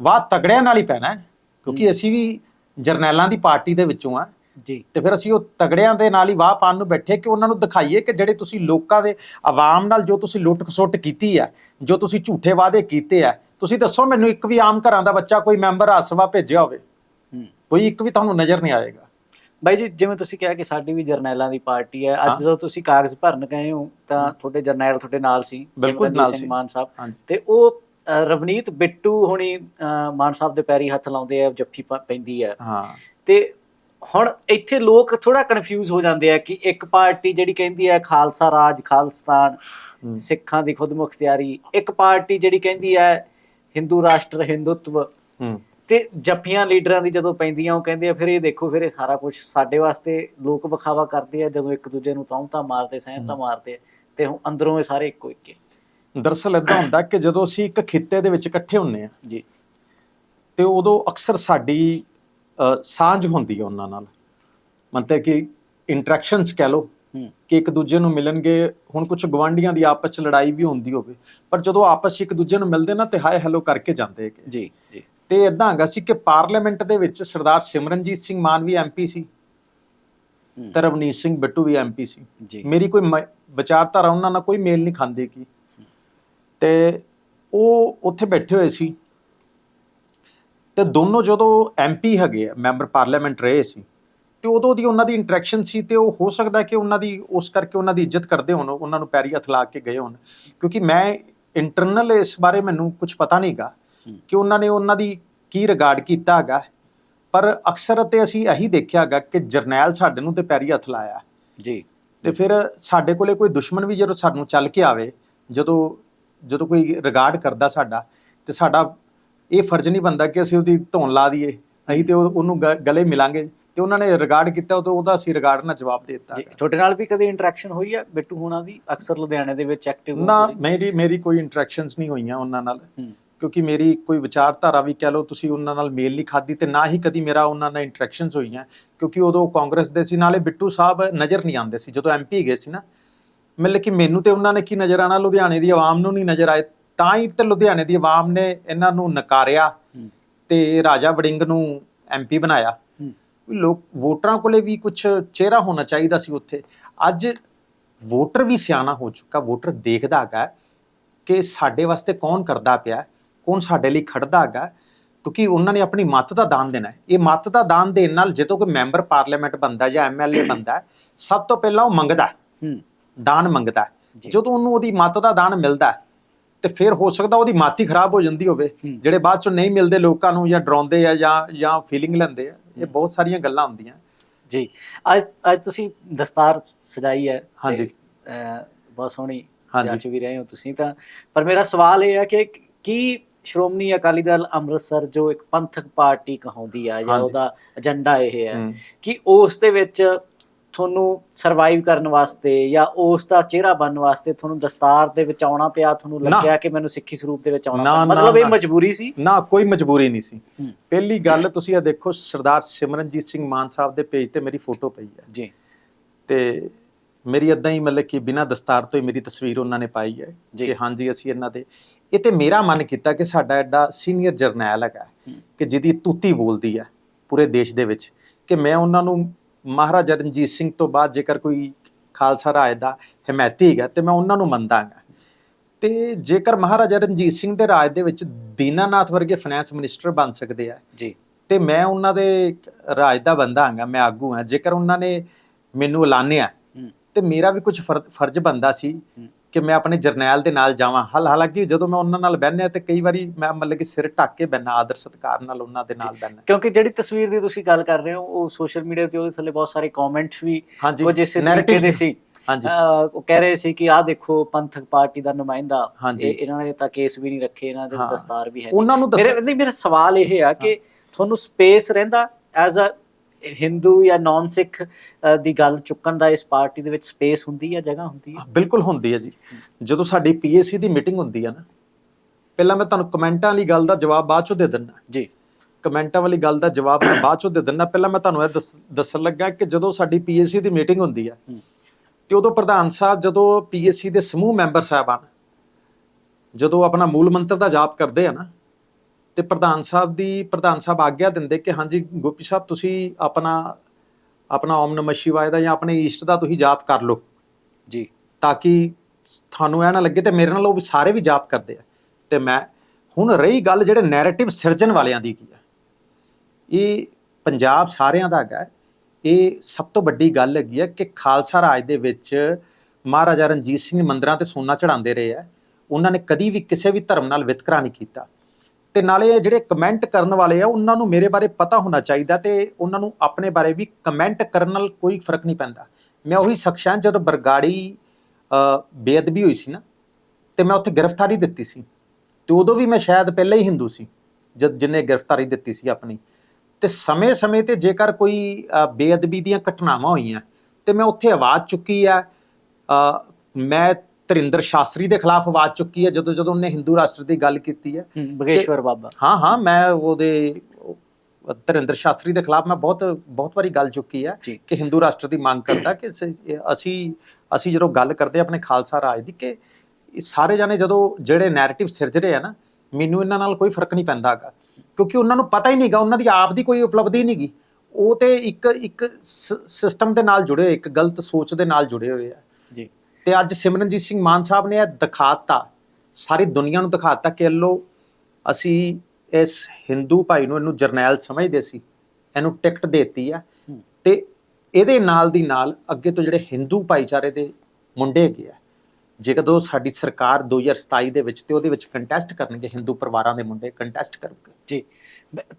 S2: ਵਾਹ ਤਗੜਿਆਂ ਨਾਲ ਹੀ ਪੈਣਾ ਕਿਉਂਕਿ ਅਸੀਂ ਵੀ ਜਰਨੈਲਾਂ ਦੀ ਪਾਰਟੀ ਦੇ ਵਿੱਚੋਂ ਆ
S1: ਜੀ।
S2: ਤੇ ਫਿਰ ਅਸੀਂ ਉਹ ਤਗੜਿਆਂ ਦੇ ਨਾਲ ਹੀ ਵਾਹ ਪਾਣ ਨੂੰ ਬੈਠੇ ਕਿ ਉਹਨਾਂ ਨੂੰ ਦਿਖਾਈਏ ਕਿ ਜਿਹੜੇ ਤੁਸੀਂ ਲੋਕਾਂ ਦੇ ਆਵਾਮ ਨਾਲ ਜੋ ਤੁਸੀਂ ਲੁੱਟ ਖਸੁੱਟ ਕੀਤੀ ਹੈ ਜੋ ਤੁਸੀਂ ਝੂਠੇ ਵਾਅਦੇ ਕੀਤੇ ਆ ਤੁਸੀਂ ਦੱਸੋ ਮੈਨੂੰ ਇੱਕ ਵੀ ਆਮ ਘਰਾਂ ਦਾ ਬੱਚਾ ਕੋਈ ਮੈਂਬਰ ਆਸਵਾ ਭੇਜਿਆ ਹੋਵੇ। ਕੋਈ ਇੱਕ ਵੀ ਤੁਹਾਨੂੰ ਨਜ਼ਰ ਨਹੀਂ ਆਏਗਾ।
S1: ਬਾਈ ਜੀ ਜਿਵੇਂ ਤੁਸੀਂ ਕਿਹਾ ਕਿ ਸਾਡੀ ਵੀ ਜਰਨੈਲਾਂ ਦੀ ਪਾਰਟੀ ਹੈ। ਅੱਜ ਜਦੋਂ ਤੁਸੀਂ ਕਾਗਜ਼ ਭਰਨ ਗਏ ਹੋ ਤਾਂ ਤੁਹਾਡੇ ਜਰਨੈਲ ਤੁਹਾਡੇ ਨਾਲ ਸੀ
S2: ਬਿਲਕੁਲ ਨਾਲ ਸੀ।
S1: ਮਾਨ ਸਾਹਿਬ। ਤੇ ਉਹ ਰਵਨੀਤ ਬਿੱਟੂ ਹੁਣੀ ਮਾਨ ਸਾਹਿਬ ਦੇ ਪੈਰੀ ਹੱਥ ਲਾਉਂਦੇ ਆ ਜੱਫੀ ਪੈਂਦੀ ਹੈ
S2: ਹਾਂ।
S1: ਤੇ ਹੁਣ ਇੱਥੇ ਲੋਕ ਥੋੜਾ ਕਨਫਿਊਜ਼ ਹੋ ਜਾਂਦੇ ਆ ਕਿ ਇੱਕ ਪਾਰਟੀ ਜਿਹੜੀ ਕਹਿੰਦੀ ਹੈ ਖਾਲਸਾ ਰਾਜ ਖਾਲਿਸਤਾਨ ਸਿੱਖਾਂ ਦੀ ਖੁਦਮੁਖਤਿਆਰੀ। ਇੱਕ ਪਾਰਟੀ ਜਿਹੜੀ ਕਹਿੰਦੀ ਹੈ ਹਿੰਦੂ ਰਾਸ਼ਟਰ ਹਿੰਦੂਤਵ। ਤੇ ਜੱਫੀਆਂ ਲੀਡਰਾਂ ਦੀ ਜਦੋਂ ਪੈਂਦੀਆਂ ਉਹ ਕਹਿੰਦੇ ਆ ਫਿਰ ਇਹ ਦੇਖੋ ਫਿਰ ਇਹ ਸਾਰਾ ਕੁਝ ਸਾਡੇ ਵਾਸਤੇ ਲੋਕ ਵਿਖਾਵਾ ਕਰਦੇ ਆ ਜਦੋਂ ਇੱਕ ਦੂਜੇ ਨੂੰ ਤੌਂਤਾ ਮਾਰਦੇ ਸਹਿਮਤਾ ਮਾਰਦੇ ਤੇ ਹੁਣ ਅੰਦਰੋਂ ਇਹ ਸਾਰੇ ਇੱਕੋ ਇੱਕੇ
S2: ਦਰਅਸਲ ਇਦਾਂ ਹੁੰਦਾ ਕਿ ਜਦੋਂ ਅਸੀਂ ਇੱਕ ਖਿੱਤੇ ਦੇ ਵਿੱਚ ਇਕੱਠੇ ਹੁੰਨੇ ਆ
S1: ਜੀ।
S2: ਤੇ ਉਦੋਂ ਅਕਸਰ ਸਾਡੀ ਸਾਂਝ ਹੁੰਦੀ ਹੈ ਉਹਨਾਂ ਨਾਲ। ਮਤਲਬ ਕਿ ਇੰਟਰੈਕਸ਼ਨਸ ਕਹਿ
S1: ਹੂੰ।
S2: ਕਿ ਇੱਕ ਦੂਜੇ ਨੂੰ ਮਿਲਣਗੇ ਹੁਣ ਕੁਝ ਗਵਾਂਢੀਆਂ ਦੀ ਆਪਸ ਚ ਲੜਾਈ ਵੀ ਹੁੰਦੀ ਹੋਵੇ ਪਰ ਜਦੋਂ ਆਪਸ ਚ ਇੱਕ ਦੂਜੇ ਨੂੰ ਮਿਲਦੇ ਨਾ ਤੇ ਹਾਏ ਹੈਲੋ ਕਰਕੇ ਜਾਂਦੇ
S1: ਜੀ ਜੀ।
S2: ਤੇ ਇਦਾਂ ਹੈਗਾ ਸੀ ਕਿ ਪਾਰਲੀਮੈਂਟ ਦੇ ਵਿੱਚ ਸਰਦਾਰ ਸਿਮਰਨਜੀਤ ਸਿੰਘ ਮਾਨ ਵੀ ਐਮਪੀ ਸੀ
S1: ਹੂੰ,
S2: ਤੇ ਰਵਨੀਤ ਸਿੰਘ ਬਿੱਟੂ ਵੀ ਐਮਪੀ ਸੀ। ਮੇਰੀ ਕੋਈ ਵਿਚਾਰਧਾਰਾ ਉਹਨਾਂ ਨਾਲ ਕੋਈ ਮੇਲ ਨਹੀਂ ਖਾਂਦੀ ਕੀ। ਤੇ ਉਹ ਉੱਥੇ ਬੈਠੇ ਹੋਏ ਸੀ। ਤੇ ਦੋਨੋਂ ਜਦੋਂ ਐਮਪੀ ਹੈਗੇ ਆ ਮੈਂਬਰ ਪਾਰਲੀਮੈਂਟ ਰਹੇ ਸੀ ਤੇ ਉਦੋਂ ਦੀ ਉਹਨਾਂ ਦੀ ਇੰਟਰੈਕਸ਼ਨ ਸੀ ਤੇ ਉਹ ਹੋ ਸਕਦਾ ਕਿ ਉਹਨਾਂ ਦੀ ਉਸ ਕਰਕੇ ਉਹਨਾਂ ਦੀ ਇੱਜ਼ਤ ਕਰਦੇ ਹੋਣ ਉਹਨਾਂ ਨੂੰ ਪੈਰੀ ਹੱਥ ਲਾ ਕੇ ਗਏ ਹੋਣ। ਕਿਉਂਕਿ ਮੈਂ ਇੰਟਰਨਲ ਇਸ ਬਾਰੇ ਮੈਨੂੰ ਕੁਝ ਪਤਾ ਨਹੀਂਗਾ। ਕਿ ਉਹਨਾਂ ਨੇ ਉਹਨਾਂ ਦੀ ਕੀ ਰਿਗਾਰਡ ਕੀਤਾ ਹੈਗਾ। ਪਰ ਅਕਸਰ ਤੇ ਅਸੀਂ ਇਹੀ ਦੇਖਿਆ ਹੈਗਾ ਕਿ ਜਰਨੈਲ ਸਾਡੇ ਨੂੰ ਤੇ ਪੈਰੀ ਹੱਥ ਲਾਇਆ।
S1: ਜੀ।
S2: ਤੇ ਫਿਰ ਸਾਡੇ ਕੋਲੇ ਕੋਈ ਦੁਸ਼ਮਣ ਵੀ ਜਦੋਂ ਸਾਨੂੰ ਚੱਲ ਕੇ ਆਵੇ ਜਦੋਂ ਜਦੋਂ ਕੋਈ ਰਿਗਾਰਡ ਕਰਦਾ ਸਾਡਾ ਤੇ ਸਾਡਾ ਇਹ ਫਰਜ਼ ਨਹੀਂ ਬਣਦਾ ਕਿ ਅਸੀਂ ਉਹਦੀ ਧੌਣ ਲਾ ਦਈਏ ਅਸੀਂ ਤੇ ਉਹ- ਉਹਨੂੰ ਗਲੇ ਮਿਲਾਂਗੇ। ਤੇ ਉਹਨਾਂ ਨੇ ਰਿਗਾਰਡ ਕੀਤਾ ਉਹ ਉਹਦਾ ਅਸੀਂ ਰਿਗਾਰਡ ਨਾਲ ਜਵਾਬ ਦੇ ਦਿੱਤਾ
S1: ਤੁਹਾਡੇ ਨਾਲ ਵੀ ਕਦੇ ਇੰਟਰੈਕਸ਼ਨ ਹੋਈ ਹੈ ਬਿੱਟੂ ਹੋਣਾ ਦੀ? ਅਕਸਰ ਲੁਧਿਆਣੇ ਦੇ ਵਿੱਚ ਐਕਟਿਵ
S2: ਨਾ ਮੇਰੀ ਮੇਰੀ ਕੋਈ ਇੰਟਰੈਕਸ਼ਨਸ ਨਹੀਂ ਹੋਈਆਂ ਉਹਨਾਂ ਨਾਲ। ਕਿਉਂਕਿ ਮੇਰੀ ਕੋਈ ਵਿਚਾਰਧਾਰਾ ਵੀ ਕਹਿ ਲਓ ਤੁਸੀਂ ਉਹਨਾਂ ਨਾਲ ਮੇਲ ਨਹੀਂ ਖਾਦੀ ਤੇ ਨਾ ਹੀ ਕਦੀ ਮੇਰਾ ਉਹਨਾਂ ਨਾਲ ਇੰਟਰੈਕਸ਼ਨਸ ਹੋਈਆਂ। ਕਿਉਂਕਿ ਉਦੋਂ ਕਾਂਗਰਸ ਦੇ ਸੀ ਨਾਲੇ ਬਿੱਟੂ ਸਾਹਿਬ ਨਜ਼ਰ ਨਹੀਂ ਆਉਂਦੇ ਸੀ ਜਦੋਂ ਐਮਪੀ ਗਏ ਸੀ ਨਾ। ਮਤਲਬ ਕਿ ਮੈਨੂੰ ਤੇ ਉਹਨਾਂ ਨੇ ਕੀ ਨਜ਼ਰ ਆਣਾ ਲੁਧਿਆਣੇ ਦੀ ਆਵਾਮ ਨੂੰ ਨਹੀਂ ਨਜ਼ਰ ਆਏ। ਤਾਂ ਹੀ ਤੇ ਲੁਧਿਆਣੇ ਦੀ ਆਵਾਮ ਨੇ ਇਹਨਾਂ ਨੂੰ ਨਕਾਰਿਆ। ਤੇ ਰਾਜਾ ਵੜਿੰਗ ਨੂੰ ਐਮਪੀ ਬਣਾਇਆ। ਲੋਕ ਵੋਟਰਾਂ ਕੋਲੇ ਵੀ ਕੁਝ ਚਿਹਰਾ ਹੋਣਾ ਚਾਹੀਦਾ ਸੀ ਉੱਥੇ। ਅੱਜ ਵੋਟਰ ਵੀ ਸਿਆਣਾ ਹੋ ਚੁੱਕਾ ਵੋਟਰ ਦੇਖਦਾ ਹੈਗਾ ਕਿ ਸਾਡੇ ਵਾਸਤੇ ਕੌਣ ਕਰਦਾ ਪਿਆ। ਕੌਣ ਸਾਡੇ ਲਈ ਖੜਦਾ ਹੈਗਾ ਕਿਉਂਕਿ ਉਹਨਾਂ ਨੇ ਆਪਣੀ ਮੱਤ ਦਾ ਦਾਨ ਦੇਣਾ ਹੈ। ਇਹ ਮੱਤ ਦਾ ਦਾਨ ਦੇਣ ਨਾਲ ਜਦੋਂ ਕੋਈ ਮੈਂਬਰ ਪਾਰਲੀਮੈਂਟ ਬੰਦਾ ਜਾਂ ਐਮਐਲਏ ਬੰਦਾ ਸਭ ਤੋਂ ਪਹਿਲਾਂ ਉਹ ਮੰਗਦਾ ਹੈ,
S1: ਹੂੰ।
S2: ਦਾਨ ਮੰਗਦਾ ਹੈ। ਜਦੋਂ ਉਹਨੂੰ ਉਹਦੀ ਮੱਤ ਦਾ ਦਾਨ ਮਿਲਦਾ ਤੇ ਫਿਰ ਹੋ ਸਕਦਾ ਉਹਦੀ ਮੱਤ ਖਰਾਬ ਹੋ ਜਾਂਦੀ ਹੋਵੇ। ਜਿਹੜੇ ਬਾਅਦ ਚੋਂ ਨਹੀਂ ਮਿਲਦੇ ਲੋਕਾਂ ਨੂੰ ਜਾਂ ਡਰਾਉਂਦੇ ਆ ਜਾਂ ਜਾਂ ਫੀਲਿੰਗ ਲੈਂਦੇ ਆ ਇਹ ਬਹੁਤ ਸਾਰੀਆਂ ਗੱਲਾਂ ਹੁੰਦੀਆਂ।
S1: ਜੀ। ਅੱਜ ਅੱਜ ਤੁਸੀਂ ਦਸਤਾਰ ਸਜਾਈ ਹੈ
S2: ਹਾਂਜੀ।
S1: ਬਹੁਤ ਸੋਹਣੀ
S2: ਹਾਂਜੀ।
S1: ਜਾਂਚ ਵੀ ਰਹੇ ਹੋ ਤੁਸੀਂ ਤਾਂ। ਪਰ ਮੇਰਾ ਸਵਾਲ ਇਹ ਹੈ ਕਿ ਕੀ ਸ਼੍ਰੋਮਣੀ ਅਕਾਲੀ ਦਲ ਅੰਮ੍ਰਿਤਸਰ ਜੋ ਇੱਕ ਪੰਥਕ ਪਾਰਟੀ ਕਹਾਉਂਦੀ ਆ ਜਾਂ। ਉਹਦਾ ਏਜੰਡਾ ਇਹ ਹੈ। ਕਿ ਉਸ ਦੇ ਵਿੱਚ ਤੁਹਾਨੂੰ ਸਰਵਾਈਵ ਕਰਨ ਵਾਸਤੇ ਜਾਂ ਉਸ ਦਾ ਚਿਹਰਾ ਬਣਨ ਵਾਸਤੇ ਤੁਹਾਨੂੰ ਦਸਤਾਰ ਦੇ ਵਿੱਚ ਆਉਣਾ ਪਿਆ ਤੁਹਾਨੂੰ। ਲੱਗਿਆ ਕਿ ਮੈਨੂੰ ਸਿੱਖੀ ਸਰੂਪ ਦੇ ਵਿੱਚ ਆਉਣਾ ਮਤਲਬ ਇਹ। ਮਜਬੂਰੀ ਸੀ
S2: ਨਾ ਕੋਈ ਮਜਬੂਰੀ ਨਹੀਂ ਸੀ। ਪਹਿਲੀ ਗੱਲ ਤੁਸੀਂ ਇਹ ਦੇਖੋ ਸਰਦਾਰ ਸਿਮਰਨਜੀਤ ਸਿੰਘ ਮਾਨ ਸਾਹਿਬ ਦੇ ਪੇਜ ਤੇ ਮੇਰੀ ਫੋਟੋ ਪਈ ਹੈ
S1: ਜੀ
S2: ਤੇ ਮੇਰੀ ਇਦਾਂ ਹੀ ਮਤਲਬ ਕਿ ਬਿਨਾਂ ਦਸਤਾਰ ਤੋਂ ਹੀ ਮੇਰੀ ਤਸਵੀਰ ਉਹਨਾਂ ਨੇ ਪਾਈ ਹੈ। ਕਿ ਹਾਂਜੀ ਅਸੀਂ ਇਹਨਾਂ ਦੇ ਇਹ ਤੇ ਮੇਰਾ ਮਨ ਕੀਤਾ ਕਿ ਸਾਡਾ ਐਡਾ ਸੀਨੀਅਰ ਜਰਨੈਲ ਹੈਗਾ। ਕਿ ਜਿਹਦੀ ਤੂਤੀ ਬੋਲਦੀ ਹੈ ਪੂਰੇ ਦੇਸ਼ ਦੇ ਵਿੱਚ ਕਿ ਮੈਂ ਉਹਨਾਂ ਨੂੰ ਮਹਾਰਾਜਾ ਰਣਜੀਤ ਸਿੰਘ ਤੋਂ ਬਾਅਦ ਜੇਕਰ ਕੋਈ ਖਾਲਸਾ ਰਾਜ ਦਾ ਹਮਾਇਤੀ ਹੈਗਾ ਤੇ ਮੈਂ ਉਹਨਾਂ ਨੂੰ ਮੰਨਦਾ ਹਾਂ ਤੇ ਜੇਕਰ ਮਹਾਰਾਜਾ ਰਣਜੀਤ ਸਿੰਘ ਦੇ ਰਾਜ ਦੇ ਵਿੱਚ ਦੀਨਾਨਾਥ ਵਰਗੇ ਫਾਈਨੈਂਸ ਮਿਨਿਸਟਰ ਬਣ ਸਕਦੇ ਆ
S1: ਜੀ
S2: ਤੇ ਮੈਂ ਉਹਨਾਂ ਦੇ ਰਾਜ ਦਾ ਬੰਦਾ ਹਾਂਗਾ ਮੈਂ ਆਗੂ ਹਾਂ ਜੇਕਰ ਉਹਨਾਂ ਨੇ ਮੈਨੂੰ ਐਲਾਨਿਆ। ਤੇ ਮੇਰਾ ਵੀ ਕੁਝ ਫਰਜ਼ ਬੰਦਾ ਸੀ। ਕਿ ਮੈਂ ਆਪਣੇ ਜਰਨੈਲ ਦੇ ਨਾਲ ਜਾਵਾਂ। ਹਾਲ ਹਾਲਾਂਕਿ ਜਦੋਂ ਮੈਂ ਉਹਨਾਂ ਨਾਲ ਬਹਿੰਦਾ ਤੇ ਕਈ ਵਾਰੀ ਮੈਂ ਮਤਲਬ ਕਿ ਸਿਰ ਢੱਕ ਕੇ ਬਹਿਨਾ ਆਦਰ ਸਤਿਕਾਰ ਨਾਲ ਉਹਨਾਂ ਦੇ ਨਾਲ ਬਹਿਨਾ
S1: ਕਿਉਂਕਿ ਜਿਹੜੀ ਤਸਵੀਰ ਦੀ ਤੁਸੀਂ ਗੱਲ ਕਰ ਰਹੇ ਹੋ ਉਹ ਸੋਸ਼ਲ ਮੀਡੀਆ ਤੇ ਉਹਦੇ ਥੱਲੇ ਬਹੁਤ ਸਾਰੇ ਕਮੈਂਟਸ ਵੀ ਉਹ ਜਿਸੇ ਤਰੀਕੇ ਦੇ
S2: ਸੀ। ਹਾਂਜੀ।
S1: ਉਹ ਕਹਿ ਰਹੇ ਸੀ ਕਿ ਆਹ ਦੇਖੋ ਪੰਥਕ ਪਾਰਟੀ ਦਾ ਨੁਮਾਇੰਦਾ। ਇਹਨਾਂ ਨੇ ਤਾਂ ਕੇਸ ਵੀ ਨਹੀਂ ਰੱਖੇ ਇਹਨਾਂ ਦੇ। ਦਸਤਾਰ ਵੀ ਹੈ
S2: ਉਹਨਾਂ ਨੂੰ
S1: ਮੇਰੇ ਨਹੀਂ ਮੇਰਾ ਸਵਾਲ ਇਹ ਆ ਕਿ ਤੁਹਾਨੂੰ ਸਪੇਸ ਰਹਿੰਦਾ ਐਜ਼ ਅ ਹਿੰਦੂ ਜਾਂ ਨਾਨ ਸਿੱਖ ਦੀ ਗੱਲ ਚੁੱਕਣ ਦਾ ਇਸ ਪਾਰਟੀ ਦੇ ਵਿੱਚ ਸਪੇਸ ਹੁੰਦੀ ਹੈ ਜਗ੍ਹਾ ਹੁੰਦੀ ਹੈ?
S2: ਬਿਲਕੁਲ ਹੁੰਦੀ ਹੈ ਜੀ। ਜਦੋਂ ਸਾਡੀ ਪੀਏਸੀ ਦੀ ਮੀਟਿੰਗ ਹੁੰਦੀ ਹੈ ਨਾ ਪਹਿਲਾਂ ਮੈਂ ਤੁਹਾਨੂੰ ਕਮੈਂਟਾਂ ਵਾਲੀ ਗੱਲ ਦਾ ਜਵਾਬ ਬਾਅਦ ਚੋਂ ਦੇ ਦਿੰਦਾ।
S1: ਜੀ।
S2: ਕਮੈਂਟਾਂ ਵਾਲੀ ਗੱਲ ਦਾ ਜਵਾਬ ਮੈਂ ਬਾਅਦ ਚੋਂ ਦੇ ਦਿੰਦਾ। ਪਹਿਲਾਂ ਮੈਂ ਤੁਹਾਨੂੰ ਇਹ ਦੱਸ- ਦੱਸਣ ਲੱਗਾ ਕਿ ਜਦੋਂ ਸਾਡੀ ਪੀਏਸੀ ਦੀ ਮੀਟਿੰਗ ਹੁੰਦੀ ਹੈ
S1: ਹੂੰ।
S2: ਤੇ ਉਦੋਂ ਪ੍ਰਧਾਨ ਸਾਹਿਬ ਜਦੋਂ ਪੀਏਸੀ ਦੇ ਸਮੂਹ ਮੈਂਬਰ ਸਾਹਿਬਾਨ ਜਦੋਂ ਆਪਣਾ ਮੂਲ ਮੰਤਰ ਦਾ ਜਾਪ ਕਰਦੇ ਆ ਨਾ ਤੇ ਪ੍ਰਧਾਨ ਸਾਹਿਬ ਦੀ ਪ੍ਰਧਾਨ ਸਾਹਿਬ ਆਗਿਆ ਦਿੰਦੇ ਕਿ ਹਾਂਜੀ ਗੋਪੀ ਸਾਹਿਬ ਤੁਸੀਂ ਆਪਣਾ ਆਪਣਾ ਓਮ ਨਮः ਸ਼ਿਵਾਏ ਦਾ ਜਾਂ ਆਪਣੇ ਈਸ਼ਟ ਦਾ ਤੁਸੀਂ ਜਾਪ ਕਰ ਲਓ।
S1: ਜੀ।
S2: ਤਾਂ ਕਿ ਤੁਹਾਨੂੰ ਇਹ ਨਾ ਲੱਗੇ ਤੇ ਮੇਰੇ ਨਾਲ ਉਹ ਸਾਰੇ ਵੀ ਜਾਪ ਕਰਦੇ ਆ। ਤੇ ਮੈਂ ਹੁਣ ਰਹੀ ਗੱਲ ਜਿਹੜੇ ਨੈਰੇਟਿਵ ਸਿਰਜਣ ਵਾਲਿਆਂ ਦੀ ਕੀ ਹੈ ਇਹ ਪੰਜਾਬ ਸਾਰਿਆਂ ਦਾ ਹੈਗਾ। ਹੈ। ਇਹ ਸਭ ਤੋਂ ਵੱਡੀ ਗੱਲ ਹੈਗੀ ਹੈ ਕਿ ਖਾਲਸਾ ਰਾਜ ਦੇ ਵਿੱਚ ਮਹਾਰਾਜਾ ਰਣਜੀਤ ਸਿੰਘ ਮੰਦਰਾਂ ਤੇ ਸੋਨਾ ਚੜਾਉਂਦੇ ਰਹੇ ਆ। ਉਹਨਾਂ ਨੇ ਕਦੀ ਵੀ ਕਿਸੇ ਵੀ ਧਰਮ ਨਾਲ ਵਿਤਕਰਾ ਨਹੀਂ ਕੀਤਾ। ਤੇ ਨਾਲੇ ਜਿਹੜੇ ਕਮੈਂਟ ਕਰਨ ਵਾਲੇ ਆ, ਉਹਨਾਂ ਨੂੰ ਮੇਰੇ ਬਾਰੇ ਪਤਾ ਹੋਣਾ ਚਾਹੀਦਾ ਤੇ ਉਹਨਾਂ ਨੂੰ ਆਪਣੇ ਬਾਰੇ ਵੀ ਕਮੈਂਟ ਕਰਨ ਨਾਲ ਕੋਈ ਫ਼ਰਕ ਨਹੀਂ ਪੈਂਦਾ। ਮੈਂ ਉਹੀ ਸ਼ਖਸ ਹਾਂ, ਜਦੋਂ ਬਰਗਾੜੀ ਬੇਅਦਬੀ ਹੋਈ ਸੀ ਨਾ, ਤੇ ਮੈਂ ਉੱਥੇ ਗ੍ਰਿਫਤਾਰੀ ਦਿੱਤੀ ਸੀ। ਤੇ ਉਦੋਂ ਵੀ ਮੈਂ ਸ਼ਾਇਦ ਪਹਿਲਾਂ ਹੀ ਹਿੰਦੂ ਸੀ, ਜਦ ਜਿੰਨੇ ਗ੍ਰਿਫਤਾਰੀ ਦਿੱਤੀ ਸੀ ਆਪਣੀ। ਤੇ ਸਮੇਂ-ਸਮੇਂ ਤੇ ਜੇਕਰ ਕੋਈ ਬੇਅਦਬੀ ਦੀਆਂ ਘਟਨਾਵਾਂ ਹੋਈਆਂ, ਤੇ ਮੈਂ ਉੱਥੇ ਆਵਾਜ਼ ਚੁੱਕੀ ਆ ਮੈਂ ਤਰਿੰਦਰ ਸ਼ਾਸਤਰੀ ਦੇ ਖਿਲਾਫ ਆਵਾਜ਼ ਚੁੱਕੀ ਹੈ ਜਦੋਂ ਜਦੋਂ ਉਹਨੇ ਹਿੰਦੂ ਰਾਸ਼ਟਰ ਦੀ ਗੱਲ ਕੀਤੀ ਹੈ।
S1: ਬਗੇਸ਼ਵਰ ਬਾਬਾ।
S2: ਹਾਂ ਹਾਂ ਮੈਂ ਉਹਦੇ ਉਹ ਤਰਿੰਦਰ ਸ਼ਾਸਤਰੀ ਦੇ ਖਿਲਾਫ ਮੈਂ ਬਹੁਤ ਬਹੁਤ ਵਾਰੀ ਗੱਲ ਚੁੱਕੀ ਹੈ। ਕਿ ਹਿੰਦੂ ਰਾਸ਼ਟਰ ਦੀ ਮੰਗ ਕਰਦਾ ਕਿ ਅਸੀਂ ਅਸੀਂ ਜਦੋਂ ਗੱਲ ਕਰਦੇ ਆਪਣੇ ਖਾਲਸਾ ਰਾਜ ਦੀ ਕਿ ਇਹ ਸਾਰੇ ਜਾਣੇ ਜਦੋਂ ਜਿਹੜੇ ਨੈਰੇਟਿਵ ਸਿਰਜ ਰਹੇ ਆ ਨਾ ਮੈਨੂੰ ਇਹਨਾਂ ਨਾਲ ਕੋਈ ਫ਼ਰਕ ਨਹੀਂ ਪੈਂਦਾ ਹੈਗਾ। ਕਿਉਂਕਿ ਉਹਨਾਂ ਨੂੰ ਪਤਾ ਹੀ ਨਹੀਂਗਾ ਉਹਨਾਂ ਦੀ ਆਪ ਦੀ ਕੋਈ ਉਪਲਬਧੀ ਨਹੀਂਗੀ ਉਹ ਤੇ ਇੱਕ ਇੱਕ ਸਿਸਟਮ ਦੇ ਨਾਲ ਜੁੜੇ ਹੋਏ ਇੱਕ ਗਲਤ ਸੋਚ ਦੇ ਨਾਲ ਜੁੜੇ ਹੋਏ ਆ। ਤੇ ਅੱਜ ਸਿਮਰਨਜੀਤ ਸਿੰਘ ਮਾਨ ਸਾਹਿਬ ਨੇ ਇਹ ਦਿਖਾਤਾ ਸਾਰੀ ਦੁਨੀਆ ਨੂੰ ਦਿਖਾਤਾ ਕਿ ਲੋ ਅਸੀਂ ਇਸ ਹਿੰਦੂ ਭਾਈ ਨੂੰ ਇਹਨੂੰ ਜਰਨੈਲ ਸਮਝਦੇ ਸੀ ਇਹਨੂੰ ਟਿਕਟ ਦੇਤੀ ਆ। ਤੇ ਇਹਦੇ ਨਾਲ ਦੀ ਨਾਲ ਅੱਗੇ ਤੋਂ ਜਿਹੜੇ ਹਿੰਦੂ ਭਾਈਚਾਰੇ ਦੇ ਮੁੰਡੇ ਹੈਗੇ ਆ ਜਦੋਂ ਸਾਡੀ ਸਰਕਾਰ 2027 ਦੇ ਵਿੱਚ ਤੇ ਉਹਦੇ ਵਿੱਚ ਕੰਟੈਸਟ ਕਰਨਗੇ ਹਿੰਦੂ ਪਰਿਵਾਰਾਂ ਦੇ ਮੁੰਡੇ ਕੰਟੈਸਟ ਕਰਨਗੇ।
S1: ਜੀ।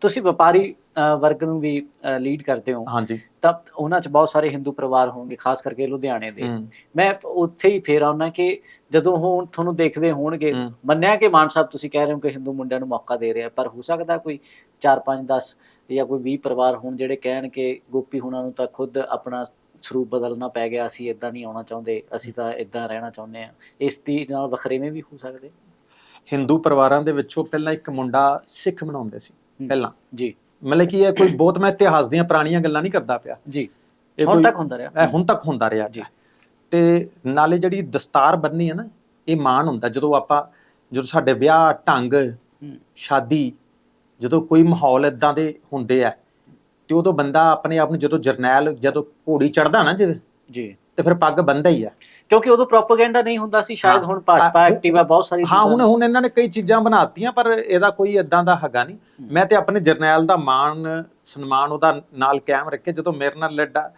S1: ਤੁਸੀਂ ਵਪਾਰੀ ਵਰਗ ਨੂੰ ਵੀ ਲੀਡ ਕਰਦੇ ਹੋ।
S2: ਹਾਂਜੀ।
S1: ਤਾਂ ਉਹਨਾਂ 'ਚ ਬਹੁਤ ਸਾਰੇ ਹਿੰਦੂ ਪਰਿਵਾਰ ਹੋਣਗੇ ਖਾਸ ਕਰਕੇ ਲੁਧਿਆਣੇ ਦੇ। ਮੈਂ ਉੱਥੇ ਹੀ ਫੇਰ ਆਉਣਾ ਕਿ ਜਦੋਂ ਹੁਣ ਤੁਹਾਨੂੰ ਦੇਖਦੇ ਹੋਣਗੇ। ਮੰਨਿਆ ਕਿ ਮਾਨ ਸਾਹਿਬ ਤੁਸੀਂ ਕਹਿ ਰਹੇ ਹੋ ਕਿ ਹਿੰਦੂ ਮੁੰਡਿਆਂ ਨੂੰ ਮੌਕਾ ਦੇ ਰਿਹਾ ਪਰ ਹੋ ਸਕਦਾ ਕੋਈ 4 5 10 ਜਾਂ ਕੋਈ 20 ਪਰਿਵਾਰ ਹੋਣ ਜਿਹੜੇ ਕਹਿਣ ਕਿ ਗੋਪੀ ਹੁਣਾਂ ਨੂੰ ਤਾਂ ਖੁਦ ਆਪਣਾ ਸਰੂਪ ਬਦਲਣਾ ਪੈ ਗਿਆ ਅਸੀਂ ਇਦਾਂ ਨਹੀਂ ਆਉਣਾ ਚਾਹੁੰਦੇ ਅਸੀਂ ਤਾਂ ਇਦਾਂ ਰਹਿਣਾ ਚਾਹੁੰਦੇ ਆ ਇਸ ਦੀ ਨਾਲ ਵਖਰੇਵੇਂ ਵੀ ਹੋ ਸਕਦੇ?
S2: ਹਿੰਦੂ ਪਰਿਵਾਰਾਂ ਦੇ ਵਿੱਚੋਂ ਪਹਿਲਾਂ ਇੱਕ ਮੁੰਡਾ ਸਿੱਖ ਬਣਾਉਂਦੇ ਸੀ। ਪਹਿਲਾਂ।
S1: ਜੀ।
S2: ਮਤਲਬ ਕਿ ਇਹ ਕੋਈ ਬਹੁਤ ਮੈਂ ਇਤਿਹਾਸ ਦੀਆਂ ਪੁਰਾਣੀਆਂ ਗੱਲਾਂ ਨਹੀਂ ਕਰਦਾ ਪਿਆ।
S1: ਜੀ।
S2: ਇਹ
S1: ਹੁਣ
S2: ਕੋਈ-
S1: ਤੱਕ ਹੁੰਦਾ ਰਿਹਾ।
S2: ਇਹ ਹੁਣ ਤੱਕ ਹੁੰਦਾ ਰਿਹਾ।
S1: ਜੀ।
S2: ਤੇ ਨਾਲੇ ਜਿਹੜੀ ਦਸਤਾਰ ਬੰਨੀ ਹੈ ਨਾ ਇਹ ਮਾਣ ਹੁੰਦਾ। ਜਦੋਂ ਆਪਾਂ ਜਦੋਂ ਸਾਡੇ ਵਿਆਹ ਢੰਗ
S1: ਹੂੰ,
S2: ਸ਼ਾਦੀ ਜਦੋਂ ਕੋਈ ਮਾਹੌਲ ਇਦਾਂ ਦੇ ਹੁੰਦੇ ਆ ਤੇ ਉਦੋਂ ਬੰਦਾ ਆਪਣੇ ਆਪ ਨੂੰ ਜਦੋਂ ਜਰਨੈਲ ਜਦੋਂ ਘੋੜੀ ਚੜਦਾ ਨਾ ਜਦ
S1: ਜੀ।
S2: ਤੇ ਫਿਰ ਪੱਗ ਬੰਨਦਾ ਹੀ ਆ।
S1: ਕਿਉਂਕਿ ਉਦੋਂ ਪ੍ਰੋਪਾਗੈਂਡਾ ਨਹੀਂ ਹੁੰਦਾ ਸੀ ਸ਼ਾਇਦ। ਹੁਣ ਭਾਜਪਾ ਐਕਟਿਵ ਹੈ ਬਹੁਤ ਸਾਰੀ
S2: ਹਾਂ ਹੁਣ ਹੁਣ ਇਹਨਾਂ ਨੇ ਕਈ ਚੀਜ਼ਾਂ ਬਣਾਤੀਆਂ ਪਰ ਇਹਦਾ ਕੋਈ ਇਦਾਂ ਦਾ ਹੈਗਾ ਨਹੀਂ। ਮੈਂ ਤੇ ਆਪਣੇ ਜਰਨੈਲ ਦਾ ਮਾਣ ਸਨਮਾਨ ਉਹਦਾ ਨਾਲ ਕਾਇਮ ਰੱਖੇ। ਜਦੋਂ ਮੇਰੇ ਨਾਲ ਲੱਡਾ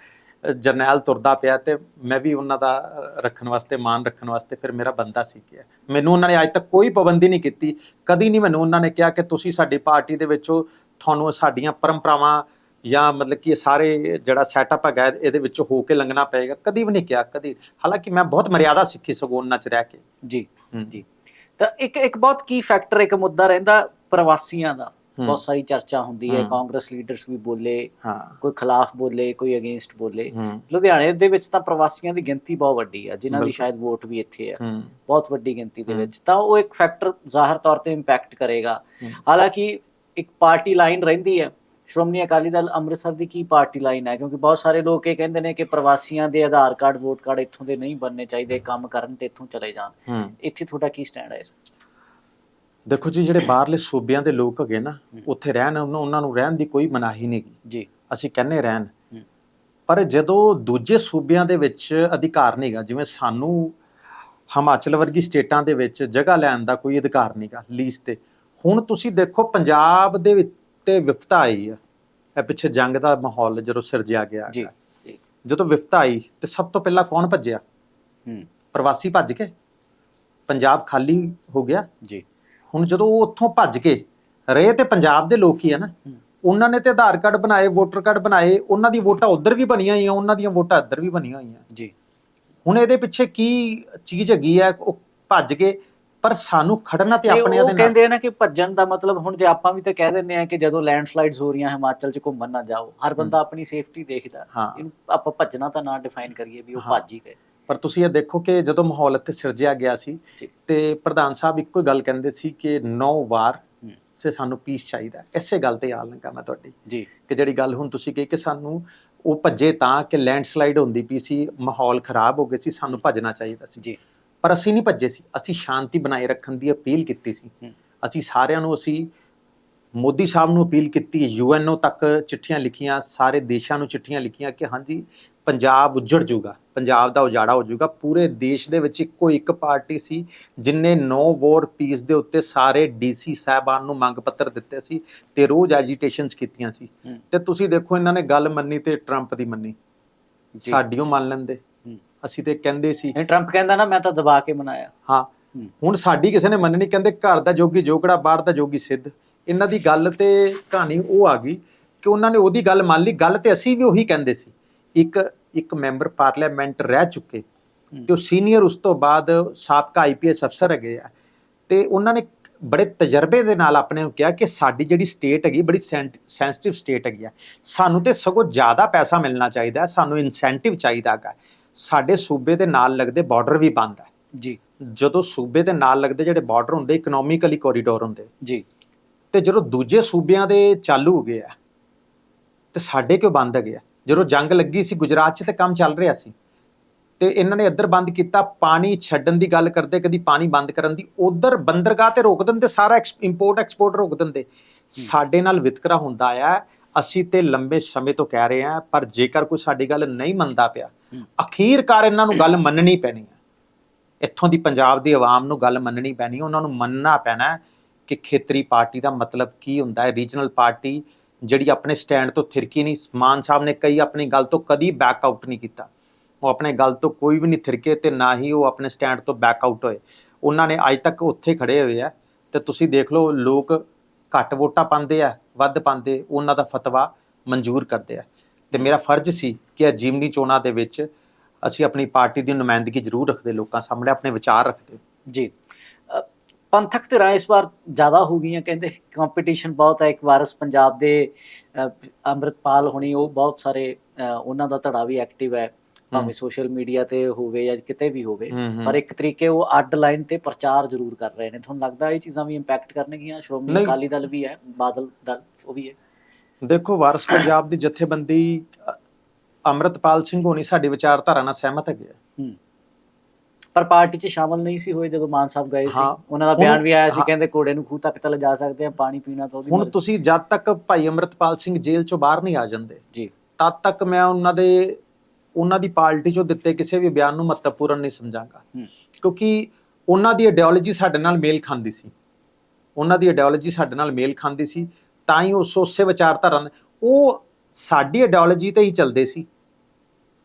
S2: ਜਰਨੈਲ ਤੁਰਦਾ ਪਿਆ ਤੇ ਮੈਂ ਵੀ ਉਹਨਾਂ ਦਾ ਰੱਖਣ ਵਾਸਤੇ ਮਾਣ ਰੱਖਣ ਵਾਸਤੇ ਫਿਰ ਮੇਰਾ ਬੰਦਾ ਸੀ ਕਿ ਮੈਨੂੰ ਉਹਨਾਂ ਨੇ ਅੱਜ ਤੱਕ ਕੋਈ ਪਾਬੰਦੀ ਨਹੀਂ ਕੀਤੀ। ਕਦੀ ਨਹੀਂ ਮੈਨੂੰ ਉਹਨਾਂ ਨੇ ਕਿਹਾ ਕਿ ਤੁਸੀਂ ਸਾਡੀ ਪਾਰਟੀ ਦੇ ਵਿੱਚੋਂ ਤੁਹਾਨੂੰ ਸਾਡੀਆਂ ਪਰੰਪਰਾਵਾਂ ਜਾਂ ਮਤਲਬ ਕਿ ਇਹ ਸਾਰੇ ਜਿਹੜਾ ਸੈਟਅਪ ਹੈਗਾ ਇਹਦੇ ਵਿੱਚ ਹੋ ਕੇ ਲੰਘਣਾ ਪਏਗਾ। ਕਦੀ ਵੀ ਨਹੀਂ ਕਿਹਾ ਕਦੀ। ਹਾਲਾਂਕਿ ਮੈਂ ਬਹੁਤ ਮਰਿਆਦਾ ਸਿੱਖੀ ਸਗੋਂ ਉਹਨਾਂ ਚ ਰਹਿ ਕੇ।
S1: ਜੀ। ਜੀ। ਤਾਂ ਇੱਕ ਇੱਕ ਬਹੁਤ ਕੀ ਫੈਕਟਰ ਇੱਕ ਮੁੱਦਾ ਰਹਿੰਦਾ ਪ੍ਰਵਾਸੀਆਂ ਦਾ। ਬਹੁਤ ਸਾਰੀ ਚਰਚਾ ਹੁੰਦੀ ਹੈ। ਕਾਂਗਰਸ ਲੀਡਰਸ ਵੀ ਬੋਲੇ
S2: ਹਾਂ।
S1: ਕੋਈ ਖਿਲਾਫ ਬੋਲੇ ਕੋਈ ਅਗੇਂਸਟ ਬੋਲੇ। ਲੁਧਿਆਣੇ ਦੇ ਵਿੱਚ ਤਾਂ ਪ੍ਰਵਾਸੀਆਂ ਦੀ ਗਿਣਤੀ ਬਹੁਤ ਵੱਡੀ ਹੈ ਜਿਨ੍ਹਾਂ ਦੀ। ਸ਼ਾਇਦ ਵੋਟ ਵੀ ਇੱਥੇ ਹੈ
S2: ਹੂੰ।
S1: ਬਹੁਤ ਵੱਡੀ ਗਿਣਤੀ ਦੇ। ਵਿੱਚ। ਤਾਂ ਉਹ ਇੱਕ ਫੈਕਟਰ ਜ਼ਾਹਰ ਤੌਰ ਤੇ ਇੰਪੈਕਟ ਕਰੇਗਾ। ਹਾਲਾਂਕਿ ਇੱਕ ਪਾਰਟੀ ਲਾਈਨ ਰਹਿੰਦੀ ਹੈ। ਸ਼੍ਰੋਮਣੀ ਅਕਾਲੀ ਦਲ ਅੰਮ੍ਰਿਤਸਰ ਦੀ ਕੀ ਪਾਰਟੀ ਲਾਈਨ ਹੈ? ਕਿਉਂਕਿ ਬਹੁਤ ਸਾਰੇ ਲੋਕ ਇਹ ਕਹਿੰਦੇ ਨੇ ਕਿ ਪ੍ਰਵਾਸੀਆਂ ਦੇ ਆਧਾਰ ਕਾਰਡ ਵੋਟ ਕਾਰਡ ਇੱਥੋਂ ਦੇ ਨਹੀਂ ਬਣਨੇ ਚਾਹੀਦੇ ਕੰਮ ਕਰਨ ਤੇ ਇੱਥੋਂ ਚਲੇ ਜਾਣ। ਇੱਥੇ ਤੁਹਾਡਾ ਕੀ ਸਟੈਂਡ ਹੈ ਇਸ?
S2: ਦੇਖੋ ਜੀ ਜਿਹੜੇ ਬਾਹਰਲੇ ਸੂਬਿਆਂ ਦੇ ਲੋਕ ਹੈਗੇ ਨਾ। ਉੱਥੇ ਰਹਿਣ ਉਹਨਾਂ ਉਹਨਾਂ ਨੂੰ ਰਹਿਣ ਦੀ ਕੋਈ ਮਨਾਹੀ ਨਹੀਂ ਗੀ।
S1: ਜੀ।
S2: ਅਸੀਂ ਕਹਿੰਨੇ ਰਹਿਣ। ਪਰ ਜਦੋਂ ਦੂਜੇ ਸੂਬਿਆਂ ਦੇ ਵਿੱਚ ਅਧਿਕਾਰ ਨਹੀਂਗਾ ਜਿਵੇਂ ਸਾਨੂੰ ਹਿਮਾਚਲ ਵਰਗੀ ਸਟੇਟਾਂ ਦੇ ਵਿੱਚ ਜਗ੍ਹਾ ਲੈਣ ਦਾ ਕੋਈ ਅਧਿਕਾਰ ਨਹੀਂਗਾ ਲੀਜ਼ ਤੇ। ਹੁਣ ਤੁਸੀਂ ਦੇਖੋ ਪੰਜਾਬ ਦੇ ਵਿੱਚ ਤੇ ਵਿਪਤਾ ਆਈ ਆ। ਇਹ ਪਿੱਛੇ ਜੰਗ ਦਾ ਮਾਹੌਲ ਜਦੋਂ ਸਿਰਜਿਆ ਗਿਆ
S1: ਜੀ।
S2: ਜਦੋਂ ਵਿਪਤਾ ਆਈ ਤੇ ਸਭ ਤੋਂ ਪਹਿਲਾਂ ਕੌਣ ਭੱਜਿਆ?
S1: ਹੂੰ।
S2: ਪ੍ਰਵਾਸੀ ਭੱਜ ਕੇ? ਪੰਜਾਬ ਖਾਲੀ ਹੋ ਗਿਆ।
S1: ਜੀ।
S2: ਹੁਣ ਜਦੋਂ ਉਹ ਉੱਥੋਂ ਭੱਜ ਕੇ ਰਹੇ ਤੇ ਪੰਜਾਬ ਦੇ ਲੋਕ ਹੀ ਆ ਨਾ। ਉਹਨਾਂ ਨੇ ਤੇ ਆਧਾਰ ਕਾਰਡ ਬਣਾਏ ਵੋਟਰ ਕਾਰਡ ਬਣਾਏ ਉਹਨਾਂ ਦੀ ਵੋਟਾਂ ਉੱਧਰ ਵੀ ਬਣੀਆਂ ਹੋਈਆਂ ਉਹਨਾਂ ਦੀਆਂ ਵੋਟਾਂ ਇੱਧਰ ਵੀ ਬਣੀਆਂ ਹੋਈਆਂ।
S1: ਜੀ।
S2: ਹੁਣ ਇਹਦੇ ਪਿੱਛੇ ਕੀ ਚੀਜ਼ ਹੈਗੀ ਹੈ ਉਹ ਭੱਜ ਗਏ ਪਰ ਸਾਨੂੰ ਖੜਨਾ ਤੇ
S1: ਉਹ
S2: ਦੇ ਨਾਲ।
S1: ਕਹਿੰਦੇ ਆ ਨਾ ਕਿ ਭੱਜਣ ਦਾ ਮਤਲਬ ਹੁਣ ਜੇ ਆਪਾਂ ਵੀ ਤਾਂ ਕਹਿ ਦਿੰਦੇ ਆ ਕਿ ਜਦੋਂ ਲੈਂਡਸਲਾਈਡਸ ਹੋ ਰਹੀਆਂ ਹਿਮਾਚਲ 'ਚ ਘੁੰਮਣ ਨਾ ਜਾਓ ਹਰ ਬੰਦਾ ਆਪਣੀ ਸੇਫਟੀ ਦੇਖਦਾ। ਇਹਨੂੰ ਆਪਾਂ ਭੱਜਣਾ ਤਾਂ ਨਾ ਡਿਫਾਈਨ ਕਰੀਏ ਵੀ ਉਹ। ਭੱਜ ਹੀ ਗਏ।
S2: ਪਰ ਤੁਸੀਂ ਇਹ ਦੇਖੋ ਕਿ ਜਦੋਂ ਮਾਹੌਲ ਇੱਥੇ ਸਿਰਜਿਆ ਗਿਆ ਸੀ। ਤੇ ਪ੍ਰਧਾਨ ਸਾਹਿਬ ਇੱਕੋ ਹੀ ਗੱਲ ਕਹਿੰਦੇ ਸੀ ਕਿ ਨੌ ਵਾਰ। ਸੇ ਸਾਨੂੰ ਪੀਸ ਚਾਹੀਦਾ। ਇਸੇ ਗੱਲ ਤੇ ਆ ਲੰਗਾ ਮੈਂ ਤੁਹਾਡੀ।
S1: ਜੀ।
S2: ਕਿ ਜਿਹੜੀ ਗੱਲ ਹੁਣ ਤੁਸੀਂ ਕਹੀ ਕਿ ਸਾਨੂੰ ਉਹ ਭੱਜੇ ਤਾਂ ਕਿ ਲੈਂਡਸਲਾਈਡ ਹੁੰਦੀ ਪਈ ਸੀ ਮਾਹੌਲ ਖਰਾਬ ਹੋ ਗਿਆ ਸੀ ਸਾਨੂੰ ਭੱਜਣਾ ਚਾਹੀਦਾ ਸੀ।
S1: ਜੀ।
S2: ਪਰ ਅਸੀਂ ਨਹੀਂ ਭੱਜੇ ਸੀ ਅਸੀਂ ਸ਼ਾਂਤੀ ਬਣਾਏ ਰੱਖਣ ਦੀ ਅਪੀਲ ਕੀਤੀ ਸੀ। ਅਸੀਂ ਸਾਰਿਆਂ ਨੂੰ ਅਸੀਂ ਮੋਦੀ ਸਾਹਿਬ ਨੂੰ ਅਪੀਲ ਕੀਤੀ ਯੂਐਨਓ ਤੱਕ ਚਿੱਠੀਆਂ ਲਿਖੀਆਂ ਸਾਰੇ ਦੇਸ਼ਾਂ ਨੂੰ ਚਿੱਠੀਆਂ ਲਿਖੀਆਂ ਕਿ ਹਾਂਜੀ ਪੰਜਾਬ ਉੱਜੜ ਜਾਊਗਾ ਪੰਜਾਬ ਦਾ ਉਜਾੜਾ ਹੋ ਜਾਊਗਾ ਪੂਰੇ ਦੇਸ਼ ਦੇ ਵਿੱਚ ਇੱਕੋ ਇੱਕ ਪਾਰਟੀ ਸੀ ਜਿਨੇ ਨੋ ਵੋਰ ਪੀਸ ਦੇ ਉੱਤੇ ਸਾਰੇ ਡੀਸੀ ਸਾਹਿਬਾਨ ਨੂੰ ਮੰਗ ਪੱਤਰ ਦਿੱਤੇ ਸੀ ਤੇ ਰੋਜ਼ ਐਜੀਟੇਸ਼ਨਸ ਕੀਤੀਆਂ ਸੀ। ਤੇ ਤੁਸੀਂ ਦੇਖੋ ਇਹਨਾਂ ਨੇ ਗੱਲ ਮੰਨੀ ਤੇ ਟਰੰਪ ਦੀ ਮੰਨੀ। ਸਾਡੀਓ ਮੰਨ ਲੈਂਦੇ। ਅਸੀਂ ਤੇ ਕਹਿੰਦੇ ਸੀ।
S1: ਇਹ ਟਰੰਪ ਕਹਿੰਦਾ ਨਾ ਮੈਂ ਤਾਂ ਦਬਾ ਕੇ ਬਣਾਇਆ
S2: ਹਾਂ। ਹੁਣ ਸਾਡੀ ਕਿਸੇ ਨੇ ਮੰਨਣੀ ਕਹਿੰਦੇ ਘਰ ਦਾ ਜੋਗੀ ਜੋਗੜਾ ਬਾਹਰ ਦਾ ਜੋਗੀ ਸਿੱਧ। ਇਹਨਾਂ ਦੀ ਗੱਲ ਤੇ ਕਹਾਣੀ ਉਹ ਆ ਗਈ ਕਿ ਉਹਨਾਂ ਨੇ ਉਹਦੀ ਗੱਲ ਮੰਨ ਲਈ। ਗੱਲ ਤੇ ਅਸੀਂ ਵੀ ਉਹੀ ਕਹਿੰਦੇ ਸੀ। ਇੱਕ ਇੱਕ ਮੈਂਬਰ ਪਾਰਲੀਮੈਂਟ ਰਹਿ ਚੁੱਕੇ। ਤੇ ਉਹ ਸੀਨੀਅਰ ਉਸ ਤੋਂ ਬਾਅਦ ਸਾਬਕਾ ਆਈਪੀਐਸ ਅਫਸਰ ਹੈਗੇ ਆ। ਤੇ ਉਹਨਾਂ ਨੇ ਬੜੇ ਤਜਰਬੇ ਦੇ ਨਾਲ ਆਪਣੇ ਨੂੰ ਕਿਹਾ ਕਿ ਸਾਡੀ ਜਿਹੜੀ ਸਟੇਟ ਹੈਗੀ ਬੜੀ ਸੈਂਸਿਟਿਵ ਸਟੇਟ ਹੈਗੀ ਆ। ਸਾਨੂੰ ਤੇ ਸਗੋਂ ਜ਼ਿਆਦਾ ਪੈਸਾ ਮਿਲਣਾ ਚਾਹੀਦਾ ਸਾਨੂੰ ਇਨਸੈਂਟਿਵ ਚਾਹੀਦਾ ਹੈਗਾ। ਸਾਡੇ ਸੂਬੇ ਦੇ ਨਾਲ ਲੱਗਦੇ ਬਾਰਡਰ ਵੀ ਬੰਦ ਹੈ।
S1: ਜੀ।
S2: ਜਦੋਂ ਸੂਬੇ ਦੇ ਨਾਲ ਲੱਗਦੇ ਜਿਹੜੇ ਬਾਰਡਰ ਹੁੰਦੇ ਇਕਨੋਮਿਕਲੀ ਕੋਰੀਡੋਰ ਹੁੰਦੇ।
S1: ਜੀ।
S2: ਤੇ ਜਦੋਂ ਦੂਜੇ ਸੂਬਿਆਂ ਦੇ ਚਾਲੂ ਹੋ ਗਏ ਆ ਤੇ ਸਾਡੇ ਕਿਉਂ ਬੰਦ ਹੈਗੇ ਆ? ਜਦੋਂ ਜੰਗ ਲੱਗੀ ਸੀ ਗੁਜਰਾਤ 'ਚ ਤੇ ਕੰਮ ਚੱਲ ਰਿਹਾ ਸੀ ਤੇ ਇਹਨਾਂ ਨੇ ਇੱਧਰ ਬੰਦ ਕੀਤਾ ਪਾਣੀ ਛੱਡਣ ਦੀ ਗੱਲ ਕਰਦੇ ਕਦੀ ਪਾਣੀ ਬੰਦ ਕਰਨ ਦੀ ਉਧਰ ਬੰਦਰਗਾਹ ਤੇ ਰੋਕ ਦਿੰਦੇ ਸਾਰਾ ਇੰਪੋਰਟ ਐਕਸਪੋਰਟ ਰੋਕ ਦਿੰਦੇ। ਸਾਡੇ ਨਾਲ ਵਿਤਕਰਾ ਹੁੰਦਾ ਆ ਅਸੀਂ ਤੇ ਲੰਬੇ ਸਮੇਂ ਤੋਂ ਕਹਿ ਰਹੇ ਆ ਪਰ ਜੇਕਰ ਕੋਈ ਸਾਡੀ ਗੱਲ ਨਹੀਂ ਮੰਨਦਾ ਪਿਆ। ਅਖੀਰਕਾਰ ਇਹਨਾਂ ਨੂੰ ਗੱਲ ਮੰਨਣੀ ਪੈਣੀ ਹੈ। ਇੱਥੋਂ ਦੀ ਪੰਜਾਬ ਦੀ ਆਵਾਮ ਨੂੰ ਗੱਲ ਮੰਨਣੀ ਪੈਣੀ ਹੈ। ਉਹਨਾਂ ਨੂੰ ਮੰਨਣਾ ਪੈਣਾ ਕਿ ਖੇਤਰੀ ਪਾਰਟੀ ਦਾ ਮਤਲਬ ਕੀ ਹੁੰਦਾ ਹੈ। ਰੀਜਨਲ ਪਾਰਟੀ ਜਿਹੜੀ ਆਪਣੇ ਸਟੈਂਡ ਤੋਂ ਥਿਰਕੀ ਨਹੀਂ, ਮਾਨ ਸਾਹਿਬ ਨੇ ਕਈ ਆਪਣੀ ਗੱਲ ਤੋਂ ਕਦੀ ਬੈਕ ਆਊਟ ਨਹੀਂ ਕੀਤਾ। ਉਹ ਆਪਣੇ ਗੱਲ ਤੋਂ ਕੋਈ ਵੀ ਨਹੀਂ ਥਿਰਕੇ ਤੇ ਨਾ ਹੀ ਉਹ ਆਪਣੇ ਸਟੈਂਡ ਤੋਂ ਬੈਕ ਆਊਟ ਹੋਏ। ਉਹਨਾਂ ਨੇ ਅੱਜ ਤੱਕ ਉੱਥੇ ਖੜੇ ਹੋਏ ਆ ਤੇ ਤੁਸੀਂ ਦੇਖ ਲਓ ਲੋਕ ਘੱਟ ਵੋਟਾਂ ਪਾਉਂਦੇ ਆ, ਵੱਧ ਪਾਉਂਦੇ, ਉਹਨਾਂ ਦਾ ਫਤਵਾ ਮਨਜ਼ੂਰ ਕਰਦੇ ਆ। ਤੇ ਮੇਰਾ ਫਰਜ਼ ਸੀ ਕਿ ਜੀਮਨੀ ਚੋਣਾਂ ਦੇ ਵਿੱਚ ਅਸੀਂ ਆਪਣੀ ਪਾਰਟੀ ਦੀ ਨੁਮਾਇੰਦਗੀ ਜ਼ਰੂਰ ਰੱਖਦੇ ਲੋਕਾਂ ਸਾਹਮਣੇ ਆਪਣੇ ਵਿਚਾਰ ਰੱਖਦੇ।
S1: ਜੀ। ਪੰਥਕ ਧਿਰਾਂ ਇਸ ਵਾਰ ਜ਼ਿਆਦਾ ਹੋ ਗਈਆਂ ਕਹਿੰਦੇ ਕੰਪੀਟੀਸ਼ਨ ਬਹੁਤ ਹੈ। ਇੱਕ ਵਾਰਸ ਪੰਜਾਬ ਦੇ ਅੰਮ੍ਰਿਤਪਾਲ ਹੋਣੀ ਉਹ ਬਹੁਤ ਸਾਰੇ ਉਹਨਾਂ ਦਾ ਧੜਾ ਵੀ ਐਕਟਿਵ ਹੈ। ਭਾਵੇਂ ਸੋਸ਼ਲ ਮੀਡੀਆ ਤੇ ਹੋਵੇ ਜਾਂ ਕਿਤੇ ਵੀ ਹੋਵੇ। ਪਰ ਇੱਕ ਤਰੀਕੇ ਉਹ ਅੱਡ ਲਾਈਨ ਤੇ ਪ੍ਰਚਾਰ ਜ਼ਰੂਰ ਕਰ ਰਹੇ ਨੇ। ਤੁਹਾਨੂੰ ਲੱਗਦਾ ਇਹ ਚੀਜ਼ਾਂ ਵੀ ਇੰਪੈਕਟ ਕਰਨਗੀਆਂ? ਸ਼੍ਰੋਮਣੀ। ਅਕਾਲੀ ਦਲ ਵੀ ਹੈ ਬਾਦਲ ਦਲ ਉਹ ਵੀ ਹੈ।
S2: ਦੇਖੋ ਵਾਰਸ ਪੰਜਾਬ ਦੀ ਜਥੇਬੰਦੀ ਅੰਮ੍ਰਿਤਪਾਲ ਸਿੰਘ ਹੋਣੀ ਸਾਡੀ ਵਿਚਾਰਧਾਰਾ ਨਾਲ ਸਹਿਮਤ ਹੈਗੇ ਆ।
S1: ਹੂੰ ਪਰ ਪਾਰਟੀ 'ਚ ਸ਼ਾਮਲ ਨਹੀਂ ਸੀ ਹੋਏ ਜਦੋਂ ਮਾਨ ਸਾਹਿਬ ਗਏ ਸੀ
S2: ਹਾਂ।
S1: ਉਹਨਾਂ ਦਾ ਬਿਆਨ ਵੀ ਆਇਆ ਸੀ
S2: ਹਾਂ।
S1: ਕਹਿੰਦੇ ਘੋੜੇ ਨੂੰ ਖੂਹ ਤੱਕ ਤਾਂ ਲਿਜਾ ਸਕਦੇ ਆ ਪਾਣੀ ਪੀਣਾ ਤਾਂ ਉਹਦੀ
S2: ਹੁਣ
S1: ਮਰਜ਼ੀ।
S2: ਤੁਸੀਂ ਜਦ ਤੱਕ ਭਾਈ ਅੰਮ੍ਰਿਤਪਾਲ ਸਿੰਘ ਜੇਲ੍ਹ ਚੋਂ ਬਾਹਰ ਨਹੀਂ ਆ ਜਾਂਦੇ
S1: ਜੀ
S2: ਤਦ ਤੱਕ ਮੈਂ ਉਹਨਾਂ ਦੇ ਉਹਨਾਂ ਦੀ ਪਾਰਟੀ ਚੋਂ ਦਿੱਤੇ ਕਿਸੇ ਵੀ ਬਿਆਨ ਨੂੰ ਮਹੱਤਵਪੂਰਨ ਨਹੀਂ ਸਮਝਾਂਗਾ
S1: ਹੂੰ।
S2: ਕਿਉਂਕਿ ਉਹਨਾਂ ਦੀ ਆਈਡੀਓਲੋਜੀ ਸਾਡੇ ਨਾਲ ਮੇਲ ਖਾਂਦੀ ਸੀ ਉਹਨਾਂ ਦੀ ਆਈਡੀਓਲੋਜੀ ਸਾਡੇ ਨਾਲ ਮੇਲ ਖਾਂਦੀ ਸੀ ਤਾਂ ਹੀ ਉਸ ਉਸੇ ਵਿਚਾਰਧਾਰਾ ਨਾਲ- ਉਹ ਸਾਡੀ ਆਈਡੀਓਲੋਜੀ ਤੇ ਹੀ ਚੱਲਦੇ ਸੀ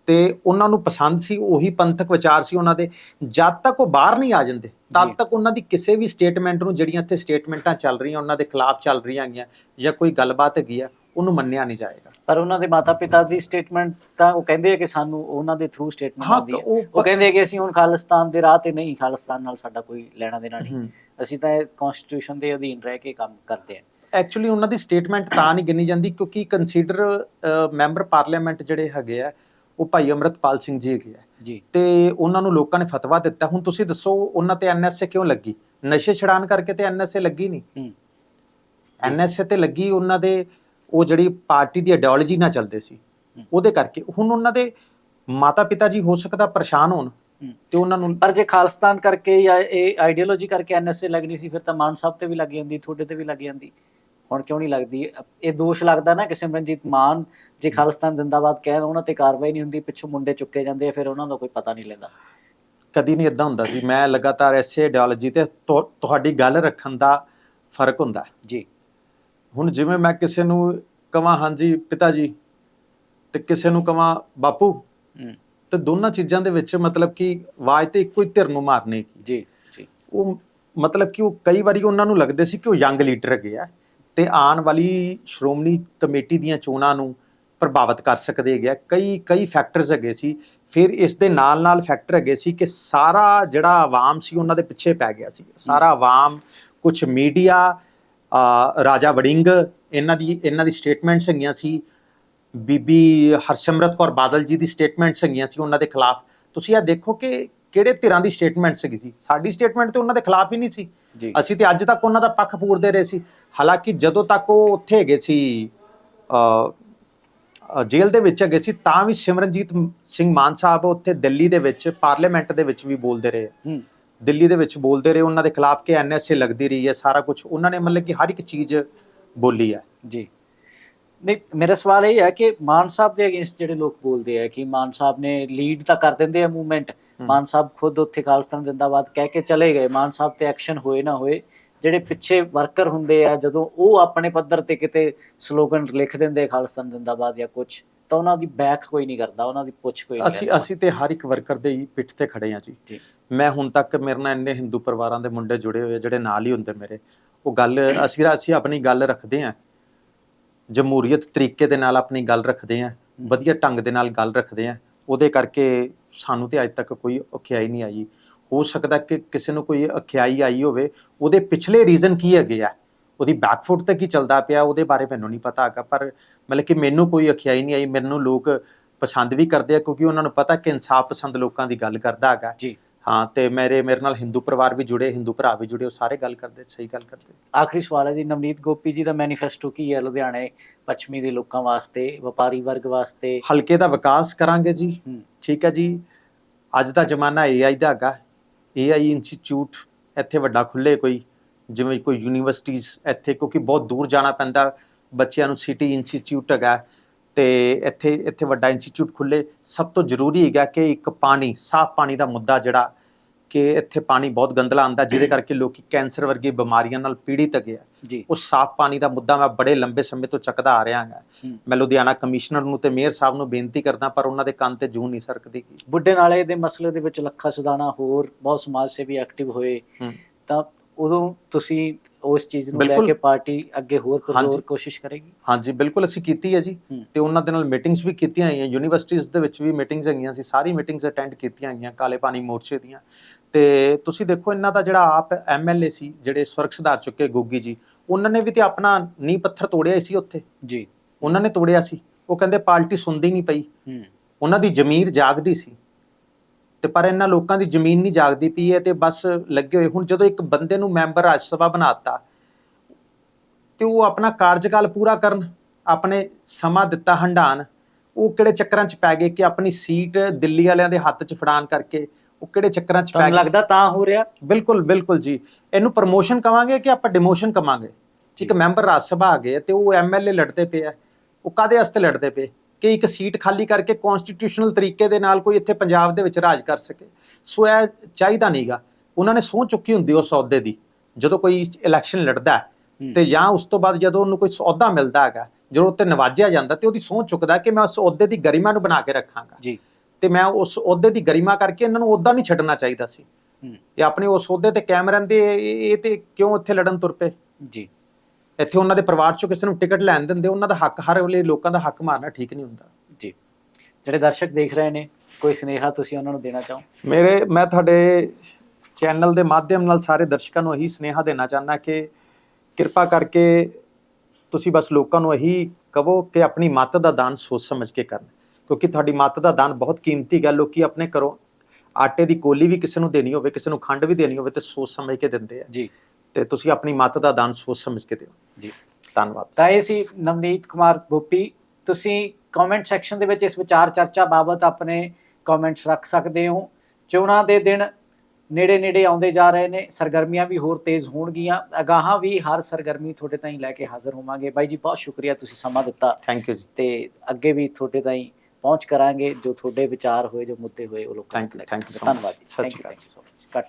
S2: ਤੇ ਉਹਨਾਂ ਨੂੰ ਪਸੰਦ ਸੀ ਉਹੀ ਪੰਥਕ ਵਿਚਾਰ ਸੀ ਉਹਨਾਂ ਦੇ ਜਦ ਤੱਕ ਉਹ ਬਾਹਰ ਨਹੀਂ ਆ ਜਾਂਦੇ ਤਦ। ਤੱਕ ਉਹਨਾਂ ਦੀ ਕਿਸੇ ਵੀ ਸਟੇਟਮੈਂਟ ਨੂੰ ਜਿਹੜੀਆਂ ਇੱਥੇ ਸਟੇਟਮੈਂਟਾਂ ਚੱਲ ਰਹੀਆਂ ਉਹਨਾਂ ਦੇ ਖਿਲਾਫ ਚੱਲ ਰਹੀਆਂ ਹੈਗੀਆਂ ਜਾਂ ਕੋਈ ਗੱਲਬਾਤ ਹੈਗੀ ਆ ਉਹਨੂੰ ਮੰਨਿਆ ਨਹੀਂ ਜਾਏਗਾ
S1: ਪਰ ਉਹਨਾਂ ਦੇ ਮਾਤਾ ਪਿਤਾ ਦੀ ਸਟੇਟਮੈਂਟ ਤਾਂ ਉਹ ਕਹਿੰਦੇ ਆ ਕਿ ਸਾਨੂੰ ਉਹਨਾਂ ਦੇ ਥਰੂ ਸਟੇਟਮੈਂਟ ਆਉਂਦੀ ਹੈ
S2: ਉਹ
S1: ਕਹਿੰਦੇ ਆ ਕਿ ਅਸੀਂ ਹੁਣ ਖਾਲਿਸਤਾਨ ਦੇ ਰਾਹ ਤੇ ਨਹੀਂ ਖਾਲਿਸਤਾਨ ਨਾਲ ਸਾਡਾ ਕੋਈ ਲੈਣਾ ਦੇਣਾ ਨਹੀਂ। ਅਸੀਂ ਤਾਂ ਕਨਸਟੀਟਿਊਸ਼ਨ ਦੇ ਅਧੀਨ ਰਹਿ ਕੇ ਕੰਮ ਕਰਦੇ ਹਾਂ
S2: ਐਕਚੁਅਲੀ ਉਹਨਾਂ ਦੀ ਸਟੇਟਮੈਂਟ ਤਾਂ ਨਹੀਂ ਗਿਣੀ ਜਾਂਦੀ ਕਿਉਂਕਿ ਕੰਸੀਡਰ ਮੈਂਬਰ ਪਾਰਲੀਮੈਂਟ ਜਿਹੜੇ ਹੈਗੇ ਆ ਉਹ ਭਾਈ ਅਮਰਤਪਾਲ ਸਿੰਘ ਜੀ ਹੈਗੇ ਆ।
S1: ਜੀ।
S2: ਤੇ ਉਹਨਾਂ ਨੂੰ ਲੋਕਾਂ ਨੇ ਫਤਵਾ ਦਿੱਤਾ। ਹੁਣ ਤੁਸੀਂ ਦੱਸੋ ਉਹਨਾਂ ਤੇ ਐਨਐਸਏ ਕਿਉਂ ਲੱਗੀ? ਨਸ਼ੇ ਛਡਾਣ ਕਰਕੇ ਤੇ ਐਨਐਸਏ ਲੱਗੀ ਨਹੀਂ? ਐਨਐਸਏ ਤੇ ਲੱਗੀ ਉਹਨਾਂ ਦੇ ਉਹ ਜਿਹੜੀ ਪਾਰਟੀ ਦੀ ਆਈਡੀਓਲੋਜੀ ਨਾਲ ਚੱਲਦੇ ਸੀ। ਉਹਦੇ ਕਰਕੇ। ਹੁਣ ਉਹਨਾਂ ਦੇ ਮਾਤਾ ਪਿਤਾ ਜੀ ਹੋ ਸਕਦਾ ਪਰੇਸ਼ਾਨ ਹੋਣ। ਤੇ ਉਹਨਾਂ ਨੂੰ
S1: ਪਰ ਜੇ ਖਾਲਿਸਤਾਨ ਕਰਕੇ ਜਾਂ ਇਹ ਆਈਡੀਓਲੋਜੀ ਕਰਕੇ ਐਨਐਸਏ ਲੱਗਣੀ ਸੀ ਫਿਰ ਤਾਂ ਮਾਨ ਸਾਹਿਬ ਤੇ ਵੀ ਲੱਗ ਜਾਂਦੀ ਤੁਹਾਡੇ ਤੇ ਵੀ ਲੱਗ ਜਾਂਦੀ। ਹੁਣ ਕਿਉਂ ਨਹੀਂ ਲੱਗਦੀ? ਇਹ ਦੋਸ਼ ਲੱਗਦਾ ਨਾ ਕਿ ਸਿਮਰਨਜੀਤ ਮਾਨ ਜੇ ਖਾਲਿਸਤਾਨ ਜ਼ਿੰਦਾਬਾਦ ਕਹਿਣ ਉਹਨਾਂ ਤੇ ਕਾਰਵਾਈ ਨਹੀਂ ਹੁੰਦੀ ਪਿੱਛੋਂ ਮੁੰਡੇ ਚੁੱਕੇ ਜਾਂਦੇ ਆ ਫਿਰ ਉਹਨਾਂ ਦਾ ਕੋਈ ਪਤਾ ਨਹੀਂ ਲੈਂਦਾ।
S2: ਕਦੀ ਨਹੀਂ ਇਦਾਂ ਹੁੰਦਾ ਸੀ। ਮੈਂ ਲਗਾਤਾਰ ਐਸੇ ਆਈਡੀਓਲੋਜੀ ਤੇ ਤੁਹਾਡੀ ਗੱਲ ਰੱਖਣ ਦਾ ਫ਼ਰਕ ਹੁੰਦਾ।
S1: ਜੀ।
S2: ਹੁਣ ਜਿਵੇਂ ਮੈਂ ਕਿਸੇ ਨੂੰ ਕਵਾਂ ਹਾਂਜੀ ਪਿਤਾ ਜੀ ਤੇ ਕਿਸੇ ਨੂੰ ਕਵਾਂ ਬਾਪੂ ਤੇ ਦੋਨਾਂ ਚੀਜ਼ਾਂ ਦੇ ਵਿੱਚ ਮਤਲਬ ਕਿ ਆਵਾਜ਼ ਤੇ ਇੱਕੋ ਹੀ ਧਿਰ ਨੂੰ ਮਾਰਨੇ।
S1: ਜੀ ਜੀ।
S2: ਉਹ ਮਤਲਬ ਕਿ ਉਹ ਕਈ ਵਾਰੀ ਉਹਨਾਂ ਨੂੰ ਲੱਗਦੇ ਸੀ ਕਿ ਉਹ ਯੰਗ ਲੀਡਰ ਹੈਗੇ ਆ। ਤੇ ਆਉਣ ਵਾਲੀ ਸ਼੍ਰੋਮਣੀ ਕਮੇਟੀ ਦੀਆਂ ਚੋਣਾਂ ਨੂੰ ਪ੍ਰਭਾਵਿਤ ਕਰ ਸਕਦੇ ਹੈਗੇ ਕਈ ਕਈ ਫੈਕਟਰਸ ਹੈਗੇ ਸੀ। ਫਿਰ ਇਸ ਦੇ ਨਾਲ ਨਾਲ ਫੈਕਟਰ ਹੈਗੇ ਸੀ ਕਿ ਸਾਰਾ ਜਿਹੜਾ ਆਵਾਮ ਸੀ ਉਹਨਾਂ ਦੇ ਪਿੱਛੇ ਪੈ ਗਿਆ ਸੀ। ਸਾਰਾ ਆਵਾਮ ਕੁਝ ਮੀਡੀਆ ਰਾਜਾ ਵੜਿੰਗ ਇਹਨਾਂ ਦੀ ਇਹਨਾਂ ਦੀ ਸਟੇਟਮੈਂਟਸ ਹੈਗੀਆਂ ਸੀ। ਬੀਬੀ ਹਰਸਿਮਰਤ ਕੌਰ ਬਾਦਲ ਜੀ ਦੀ ਸਟੇਟਮੈਂਟਸ ਹੈਗੀਆਂ ਸੀ ਉਹਨਾਂ ਦੇ ਖਿਲਾਫ। ਤੁਸੀਂ ਇਹ ਦੇਖੋ ਕਿ ਕਿਹੜੇ ਧਿਰਾਂ ਦੀ ਸਟੇਟਮੈਂਟਸ ਹੈਗੀ ਸੀ। ਸਾਡੀ ਸਟੇਟਮੈਂਟ ਤੇ ਉਹਨਾਂ ਦੇ ਖਿਲਾਫ ਹੀ ਨਹੀਂ ਸੀ। ਅਸੀਂ ਤੇ ਅੱਜ ਤੱਕ ਉਹਨਾਂ ਦਾ ਪੱਖ ਪੂਰਦੇ ਰਹੇ ਸੀ। ਹਾਲਾਂਕਿ ਜਦੋਂ ਤੱਕ ਉਹ ਉੱਥੇ ਹੈਗੇ ਸੀ ਜੇਲ੍ਹ ਦੇ ਵਿੱਚ ਹੈਗੇ ਸੀ ਤਾਂ ਵੀ ਸਿਮਰਨਜੀਤ ਸਿੰਘ ਮਾਨ ਸਾਹਿਬ ਉੱਥੇ ਦਿੱਲੀ ਦੇ ਵਿੱਚ ਪਾਰਲੀਮੈਂਟ ਦੇ ਵਿੱਚ ਵੀ ਬੋਲਦੇ ਰਹੇ। ਦਿੱਲੀ ਦੇ ਵਿੱਚ ਬੋਲਦੇ ਰਹੇ ਉਹਨਾਂ ਦੇ ਖਿਲਾਫ ਕਿ ਐਨਐਸਏ ਲੱਗਦੀ ਰਹੀ ਹੈ ਸਾਰਾ ਕੁਝ ਉਹਨਾਂ ਨੇ ਮਤਲਬ ਕਿ ਹਰ ਇੱਕ ਚੀਜ਼ ਬੋਲੀ ਹੈ।
S1: ਜੀ। ਨਹੀਂ ਮੇਰਾ ਸਵਾਲ ਇਹ ਹੈ ਕਿ ਮਾਨ ਸਾਹਿਬ ਦੇ ਅਗੇਂਸਟ ਜਿਹੜੇ ਲੋਕ ਬੋਲਦੇ ਆ ਕਿ ਮਾਨ ਸਾਹਿਬ ਨੇ ਲੀਡ ਤਾਂ ਕਰ ਦਿੰਦੇ ਆ ਮੂਵਮੈਂਟ ਮਾਨ ਸਾਹਿਬ ਖੁਦ ਉੱਥੇ ਖਾਲਿਸਤਾਨ ਜ਼ਿੰਦਾਬਾਦ ਕਹਿ ਕੇ ਚਲੇ ਗਏ ਮਾਨ ਸਾਹਿਬ ਤੇ ਐਕਸ਼ਨ ਹੋਏ ਨਾ ਹੋਏ ਜਿਹੜੇ ਪਿੱਛੇ ਵਰਕਰ ਹੁੰਦੇ ਆ ਜਦੋਂ ਉਹ ਆਪਣੇ ਪੱਧਰ ਤੇ ਕਿਤੇ ਸਲੋਗਨ ਲਿਖ ਦਿੰਦੇ ਖਾਲਿਸਤਾਨ ਜ਼ਿੰਦਾਬਾਦ ਜਾਂ ਕੁਝ ਤਾਂ ਉਹਨਾਂ ਦੀ ਬੈਕ ਕੋਈ ਨਹੀਂ ਕਰਦਾ ਉਹਨਾਂ ਦੀ ਪੁੱਛ ਕੋਈ ਨਹੀਂ
S2: ਅਸੀਂ ਅਸੀਂ ਤੇ ਹਰ ਇੱਕ ਵਰਕਰ ਦੇ ਪਿੱਠ ਤੇ ਖੜੇ ਆ ਜੀ। ਮੈਂ ਹੁਣ ਤੱਕ ਮੇਰੇ ਨਾਲ ਇੰਨੇ ਹਿੰਦੂ ਪਰਿਵਾਰਾਂ ਦੇ ਮੁੰਡੇ ਜੁੜੇ ਹੋਏ ਜਿਹੜੇ ਨਾਲ ਹੀ ਹੁੰਦੇ ਮੇਰੇ। ਉਹ ਗੱਲ ਅਸੀਂ ਅਸੀਂ ਆਪਣੀ ਗੱਲ ਰੱਖਦੇ ਆ ਜਮਹੂਰੀਅਤ ਤਰੀਕੇ ਦੇ ਨਾਲ ਆਪਣੀ ਗੱਲ ਰੱਖਦੇ ਆ ਵਧੀਆ ਢੰਗ ਦੇ ਨਾਲ ਗੱਲ ਰੱਖਦੇ ਆ ਉਹਦੇ ਕਰਕੇ ਸਾਨੂੰ ਤੇ ਅੱਜ ਤੱਕ ਕੋਈ ਔਖਿਆਈ ਨਹੀਂ ਆਈ। ਹੋ ਸਕਦਾ ਕਿ ਕਿਸੇ ਨੂੰ ਕੋਈ ਔਖਿਆਈ ਆਈ ਹੋਵੇ। ਉਹਦੇ ਪਿਛਲੇ ਰੀਜ਼ਨ ਕੀ ਹੈਗੇ ਆ? ਉਹਦੀ ਬੈਕਫੁੱਟ ਤੇ ਕੀ ਚੱਲਦਾ ਪਿਆ? ਉਹਦੇ ਬਾਰੇ ਮੈਨੂੰ ਨਹੀਂ ਪਤਾ ਹੈਗਾ ਪਰ ਮਤਲਬ ਕਿ ਮੈਨੂੰ ਕੋਈ ਔਖਿਆਈ ਨਹੀਂ ਆਈ। ਮੈਨੂੰ ਲੋਕ ਪਸੰਦ ਵੀ ਕਰਦੇ ਆ ਕਿਉਂਕਿ ਉਹਨਾਂ ਨੂੰ ਪਤਾ ਕਿ ਇਨਸਾਫ ਪਸੰਦ ਲੋਕਾਂ ਦੀ ਗੱਲ ਕਰਦਾ ਹੈਗਾ।
S1: ਜੀ।
S2: ਹਾਂ ਤੇ ਮੇਰੇ ਮੇਰੇ ਨਾਲ ਹਿੰਦੂ ਪਰਿਵਾਰ ਵੀ ਜੁੜੇ ਹਿੰਦੂ ਭਰਾ ਵੀ ਜੁੜੇ ਉਹ ਸਾਰੇ ਗੱਲ ਕਰਦੇ ਸਹੀ ਗੱਲ ਕਰਦੇ।
S1: ਆਖਰੀ ਸਵਾਲ ਹੈ ਜੀ ਨਵਨੀਤ ਗੋਪੀ ਜੀ ਦਾ ਮੈਨੀਫੈਸਟੋ ਕੀ ਹੈ ਲੁਧਿਆਣੇ ਪੱਛਮੀ ਦੇ ਲੋਕਾਂ ਵਾਸਤੇ ਵਪਾਰੀ ਵਰਗ ਵਾਸਤੇ?
S2: ਹਲਕੇ ਦਾ ਵਿਕਾਸ ਕਰਾਂਗੇ ਜੀ। ਠੀਕ ਹੈ ਜੀ। ਅੱਜ ਦਾ ਜ਼ਮਾਨਾ AI ਦਾ ਹੈਗਾ। AI ਇੰਸਟੀਚਿਊਟ ਇੱਥੇ ਵੱਡਾ ਖੁੱਲੇ ਕੋਈ, ਜਿਵੇਂ ਕੋਈ ਯੂਨੀਵਰਸਿਟੀਜ਼ ਇੱਥੇ, ਕਿਉਂਕਿ ਬਹੁਤ ਦੂਰ ਜਾਣਾ ਪੈਂਦਾ, ਬੱਚਿਆਂ ਨੂੰ ਸਿਟੀ ਇੰਸਟੀਚਿਊਟ ਹੈਗਾ, ਤੇ ਇੱਥੇ ਇੱਥੇ ਵੱਡਾ ਇੰਸਟੀਚਿਊਟ ਖੁੱਲੇ ਸਭ ਤੋਂ ਜ਼ਰੂਰੀ ਹੈਗਾ ਕਿ ਇੱਕ ਪਾਣੀ, ਸਾਫ਼ ਪਾਣੀ ਦਾ ਮੁੱਦਾ ਜਿਹੜਾ ਕਿ ਇੱਥੇ ਪਾਣੀ ਬਹੁਤ ਗੰਦਲਾ ਆਂਦਾ ਜਿਹਦੇ ਕਰਕੇ ਲੋਕੀ ਕੈਂਸਰ ਵਰਗੀ ਬਿਮਾਰੀਆਂ ਨਾਲ ਪੀੜਿਤ ਹੈਗੇ ਆ।
S1: ਜੀ।
S2: ਉਹ ਸਾਫ਼ ਪਾਣੀ ਦਾ ਮੁੱਦਾ ਮੈਂ ਬੜੇ ਲੰਬੇ ਸਮੇਂ ਤੋਂ ਚੱਕਦਾ ਆ ਰਿਹਾ ਹਾਂ। ਮੈਂ ਲੁਧਿਆਣਾ ਕਮਿਸ਼ਨਰ ਨੂੰ ਤੇ ਮੇਅਰ ਸਾਹਿਬ ਨੂੰ ਬੇਨਤੀ ਕਰਦਾ ਪਰ ਉਹਨਾਂ ਦੇ ਕੰਨ ਤੇ ਜੂੰ ਨਹੀਂ ਸਰਕਦੀ।
S1: ਬੁੱਢੇ ਨਾਲੇ ਦੇ ਮਸਲੇ ਦੇ ਵਿੱਚ ਲੱਖਾ ਸੁਦਾਣਾ ਹੋਰ ਬਹੁਤ ਸਮਾਜ ਸੇਵੀ ਐਕਟਿਵ ਹੋਏ। ਤਾਂ ਉਦੋਂ ਤੁਸੀਂ ਉਸ ਚੀਜ਼ ਨੂੰ ਲੈ। ਕੇ ਪਾਰਟੀ ਅੱਗੇ ਹੋਰ। ਪੁਰਜ਼ੋਰ ਕੋਸ਼ਿਸ਼ ਕਰੇਗੀ?
S2: ਹਾਂਜੀ ਬਿਲਕੁਲ ਅਸੀਂ ਕੀਤੀ ਹੈ ਜੀ। ਤੇ ਉਹਨਾਂ ਦੇ ਨਾਲ ਮੀਟਿੰਗਸ ਵੀ ਕੀਤੀਆਂ ਹੋਈਆਂ। ਯੂਨੀਵਰਸਿਟੀਜ਼ ਦੇ ਵਿੱਚ ਵੀ ਮੀਟਿੰਗਸ ਹੈਗੀਆਂ ਸੀ। ਸਾਰੀ ਮੀਟਿੰਗਸ ਅਟੈਂਡ ਕੀਤੀਆਂ ਹੋਈਆਂ। ਕਾਲੇ ਪਾਣੀ ਮੋਰਚੇ ਦੀਆਂ। ਤੇ ਤੁਸੀਂ ਦੇਖੋ ਇਹਨਾਂ ਦਾ ਜਿਹੜਾ ਆਪ ਐਮਐਲਏ ਸੀ ਜਿਹੜੇ ਸਵਰਗ ਸੁਧਾਰ ਚੁੱਕੇ ਗੋਗੀ ਜੀ ਉਹਨਾਂ ਨੇ ਵੀ ਤੇ ਆਪਣਾ ਨੀਂਹ ਪੱਥਰ ਤੋੜਿਆ ਸੀ ਉੱਥੇ।
S1: ਜੀ।
S2: ਉਹਨਾਂ ਨੇ ਤੋੜਿਆ ਸੀ। ਉਹ ਕਹਿੰਦੇ ਪਾਰਟੀ ਸੁਣਦੀ ਨਹੀਂ ਪਈ।
S1: ਹੂੰ।
S2: ਉਹਨਾਂ ਦੀ ਜ਼ਮੀਰ ਜਾਗਦੀ ਸੀ। ਤੇ ਪਰ ਇਹਨਾਂ ਲੋਕਾਂ ਦੀ ਜ਼ਮੀਨ ਨਹੀਂ ਜਾਗਦੀ ਪਈ ਹੈ ਤੇ ਬਸ ਲੱਗੇ ਹੋਏ। ਹੁਣ ਜਦੋਂ ਇੱਕ ਬੰਦੇ ਨੂੰ ਮੈਂਬਰ ਰਾਜ ਸਭਾ ਬਣਾਤਾ ਤੇ ਉਹ ਆਪਣਾ ਕਾਰਜਕਾਲ ਪੂਰਾ ਕਰਨ ਆਪਣੇ ਸਮਾਂ ਦਿੱਤਾ ਹੰਡਾਨ ਉਹ ਕਿਹੜੇ ਚੱਕਰਾਂ 'ਚ ਪੈ ਗਏ ਕਿ ਆਪਣੀ ਸੀਟ ਦਿੱਲੀ ਵਾਲਿਆਂ ਦੇ ਹੱਥ 'ਚ ਫੜਾਣ ਕਰਕੇ ਉਹ ਕਿਹੜੇ ਚੱਕਰਾਂ 'ਚ ਪੈ
S1: ਤੁਹਾਨੂੰ
S2: ਗਏ
S1: ਲੱਗਦਾ ਤਾਂ ਹੋ ਰਿਹਾ?
S2: ਬਿਲਕੁਲ ਬਿਲਕੁਲ ਜੀ। ਇਹਨੂੰ ਪ੍ਰਮੋਸ਼ਨ ਕਵਾਂਗੇ ਕਿ ਆਪਾਂ ਡਿਮੋਸ਼ਨ ਕਵਾਂਗੇ ਇੱਕ ਮੈਂਬਰ ਰਾਜ ਸਭਾ ਆ ਗਏ ਆ ਤੇ ਉਹ ਐਮਐਲਏ ਲੜਦੇ ਪਏ ਆ। ਉਹ ਕਾਦੇ ਵਾਸਤੇ ਲੜਦੇ ਪਏ? ਕਿ ਇੱਕ ਸੀਟ ਖਾਲੀ ਕਰਕੇ ਕਨਸਟੀਟਿਊਸ਼ਨਲ ਤਰੀਕੇ ਦੇ ਨਾਲ ਕੋਈ ਇੱਥੇ ਪੰਜਾਬ ਦੇ ਵਿੱਚ ਰਾਜ ਕਰ ਸਕੇ। ਸੋ ਇਹ ਚਾਹੀਦਾ ਨਹੀਂਗਾ ਉਹਨਾਂ ਨੇ ਸਹੁੰ ਚੁੱਕੀ ਹੁੰਦੀ ਉਸ ਅਹੁਦੇ ਦੀ ਜਦੋਂ ਕੋਈ ਇਲੈਕਸ਼ਨ ਲੜਦਾ ਹੈ। ਤੇ ਜਾਂ ਉਸ ਤੋਂ ਬਾਅਦ ਜਦੋਂ ਉਹਨੂੰ ਕੋਈ ਅਹੁਦਾ ਮਿਲਦਾ ਹੈਗਾ ਜਦੋਂ ਉੱਤੇ ਨਵਾਜਿਆ ਜਾਂਦਾ ਤੇ ਉਹਦੀ ਸਹੁੰ ਚੁੱਕਦਾ ਕਿ ਮੈਂ ਉਸ ਅਹੁਦੇ ਦੀ ਗਰਿਮਾ ਨੂੰ ਬਣਾ ਕੇ ਰੱਖਾਂਗਾ।
S1: ਜੀ।
S2: ਤੇ ਮੈਂ ਉਸ ਅਹੁਦੇ ਦੀ ਗਰਿਮਾ ਕਰਕੇ ਇਹਨਾਂ ਨੂੰ ਅਹੁਦਾ ਨਹੀਂ ਛੱਡਣਾ ਚਾਹੀਦਾ ਸੀ। ਇਹ ਆਪਣੇ ਉਸ ਅਹੁਦੇ ਤੇ ਕਾਇਮ ਰਹਿੰਦੇ ਇਹ ਇਹ ਤੇ ਕਿਉਂ ਇੱਥੇ ਲੜਨ ਤੁਰ ਪਏ?
S1: ਜੀ।
S2: ਇੱਥੇ ਉਹਨਾਂ ਦੇ ਪਰਿਵਾਰ ਚੋਂ ਕਿਸੇ ਨੂੰ ਟਿਕਟ ਲੈਣ ਦਿੰਦੇ ਉਹਨਾਂ ਦਾ ਹੱਕ ਹਰ ਵੇਲੇ ਲੋਕਾਂ ਦਾ ਹੱਕ ਮਾਰਨਾ ਠੀਕ ਨਹੀਂ ਹੁੰਦਾ।
S1: ਜੀ। ਜਿਹੜੇ ਦਰਸ਼ਕ ਦੇਖ ਰਹੇ ਨੇ ਕੋਈ ਸਨੇਹਾ ਤੁਸੀਂ ਉਹਨਾਂ ਨੂੰ ਦੇਣਾ ਚਾਹੋ?
S2: ਮੇਰੇ ਮੈਂ ਤੁਹਾਡੇ ਚੈਨਲ ਦੇ ਮਾਧਿਅਮ ਨਾਲ ਸਾਰੇ ਦਰਸ਼ਕਾਂ ਨੂੰ ਇਹੀ ਸਨੇਹਾ ਦੇਣਾ ਚਾਹੁੰਦਾ ਕਿ ਕਿਰਪਾ ਕਰਕੇ ਤੁਸੀਂ ਬਸ ਲੋਕਾਂ ਨੂੰ ਇਹੀ ਕਹੋ ਕਿ ਆਪਣੀ ਮੱਤ ਦਾ ਦਾਨ ਸੋਚ ਸਮਝ ਕੇ ਕਰਨ। ਕਿਉਂਕਿ ਤੁਹਾਡੀ ਮੱਤ ਦਾ ਦਾਨ ਬਹੁਤ ਕੀਮਤੀ ਹੈ ਲੋਕੀ ਆਪਣੇ ਘਰੋਂ ਆਟੇ ਦੀ ਕੋਲੀ ਵੀ ਕਿਸੇ ਨੂੰ ਦੇਣੀ ਹੋਵੇ ਕਿਸੇ ਨੂੰ ਖੰਡ ਵੀ ਦੇਣੀ ਹੋਵੇ ਤੇ ਸੋਚ ਸਮਝ ਕੇ ਦਿੰਦੇ ਆ।
S1: ਜੀ।
S2: ਤੇ ਤੁਸੀਂ ਆਪਣੀ ਮੱਤ ਦਾ ਦਾਨ ਸੋਚ ਸਮਝ ਕੇ ਦਿਓ।
S1: ਜੀ।
S2: ਧੰਨਵਾਦ।
S1: ਤਾਂ ਇਹ ਸੀ ਨਵਨੀਤ ਕੁਮਾਰ ਗੋਪੀ। ਤੁਸੀਂ ਕਮੈਂਟ ਸੈਕਸ਼ਨ ਦੇ ਵਿੱਚ ਇਸ ਵਿਚਾਰ ਚਰਚਾ ਬਾਬਤ ਆਪਣੇ ਕਮੈਂਟਸ ਰੱਖ ਸਕਦੇ ਹੋ। ਚੋਣਾਂ ਦੇ ਦਿਨ ਨੇੜੇ ਨੇੜੇ ਆਉਂਦੇ ਜਾ ਰਹੇ ਨੇ। ਸਰਗਰਮੀਆਂ ਵੀ ਹੋਰ ਤੇਜ਼ ਹੋਣਗੀਆਂ। ਅਗਾਹਾਂ ਵੀ ਹਰ ਸਰਗਰਮੀ ਤੁਹਾਡੇ ਤਾਈਂ ਲੈ ਕੇ ਹਾਜ਼ਰ ਹੋਵਾਂਗੇ। ਬਾਈ ਜੀ ਬਹੁਤ ਸ਼ੁਕਰੀਆ ਤੁਸੀਂ ਸਮਾਂ ਦਿੱਤਾ।
S2: ਥੈਂਕ ਯੂ ਜੀ।
S1: ਤੇ ਅੱਗੇ ਵੀ ਤੁਹਾਡੇ ਤਾਈਂ ਪਹੁੰਚ ਕਰਾਂਗੇ ਜੋ ਤੁਹਾਡੇ ਵਿਚਾਰ ਹੋਏ ਜੋ ਮੁੱਦੇ ਹੋਏ ਉਹ ਲੋਕਾਂ
S2: much.
S1: ਧੰਨਵਾਦ ਜੀ। ਥੈਂਕ ਯੂ ਕੱਟ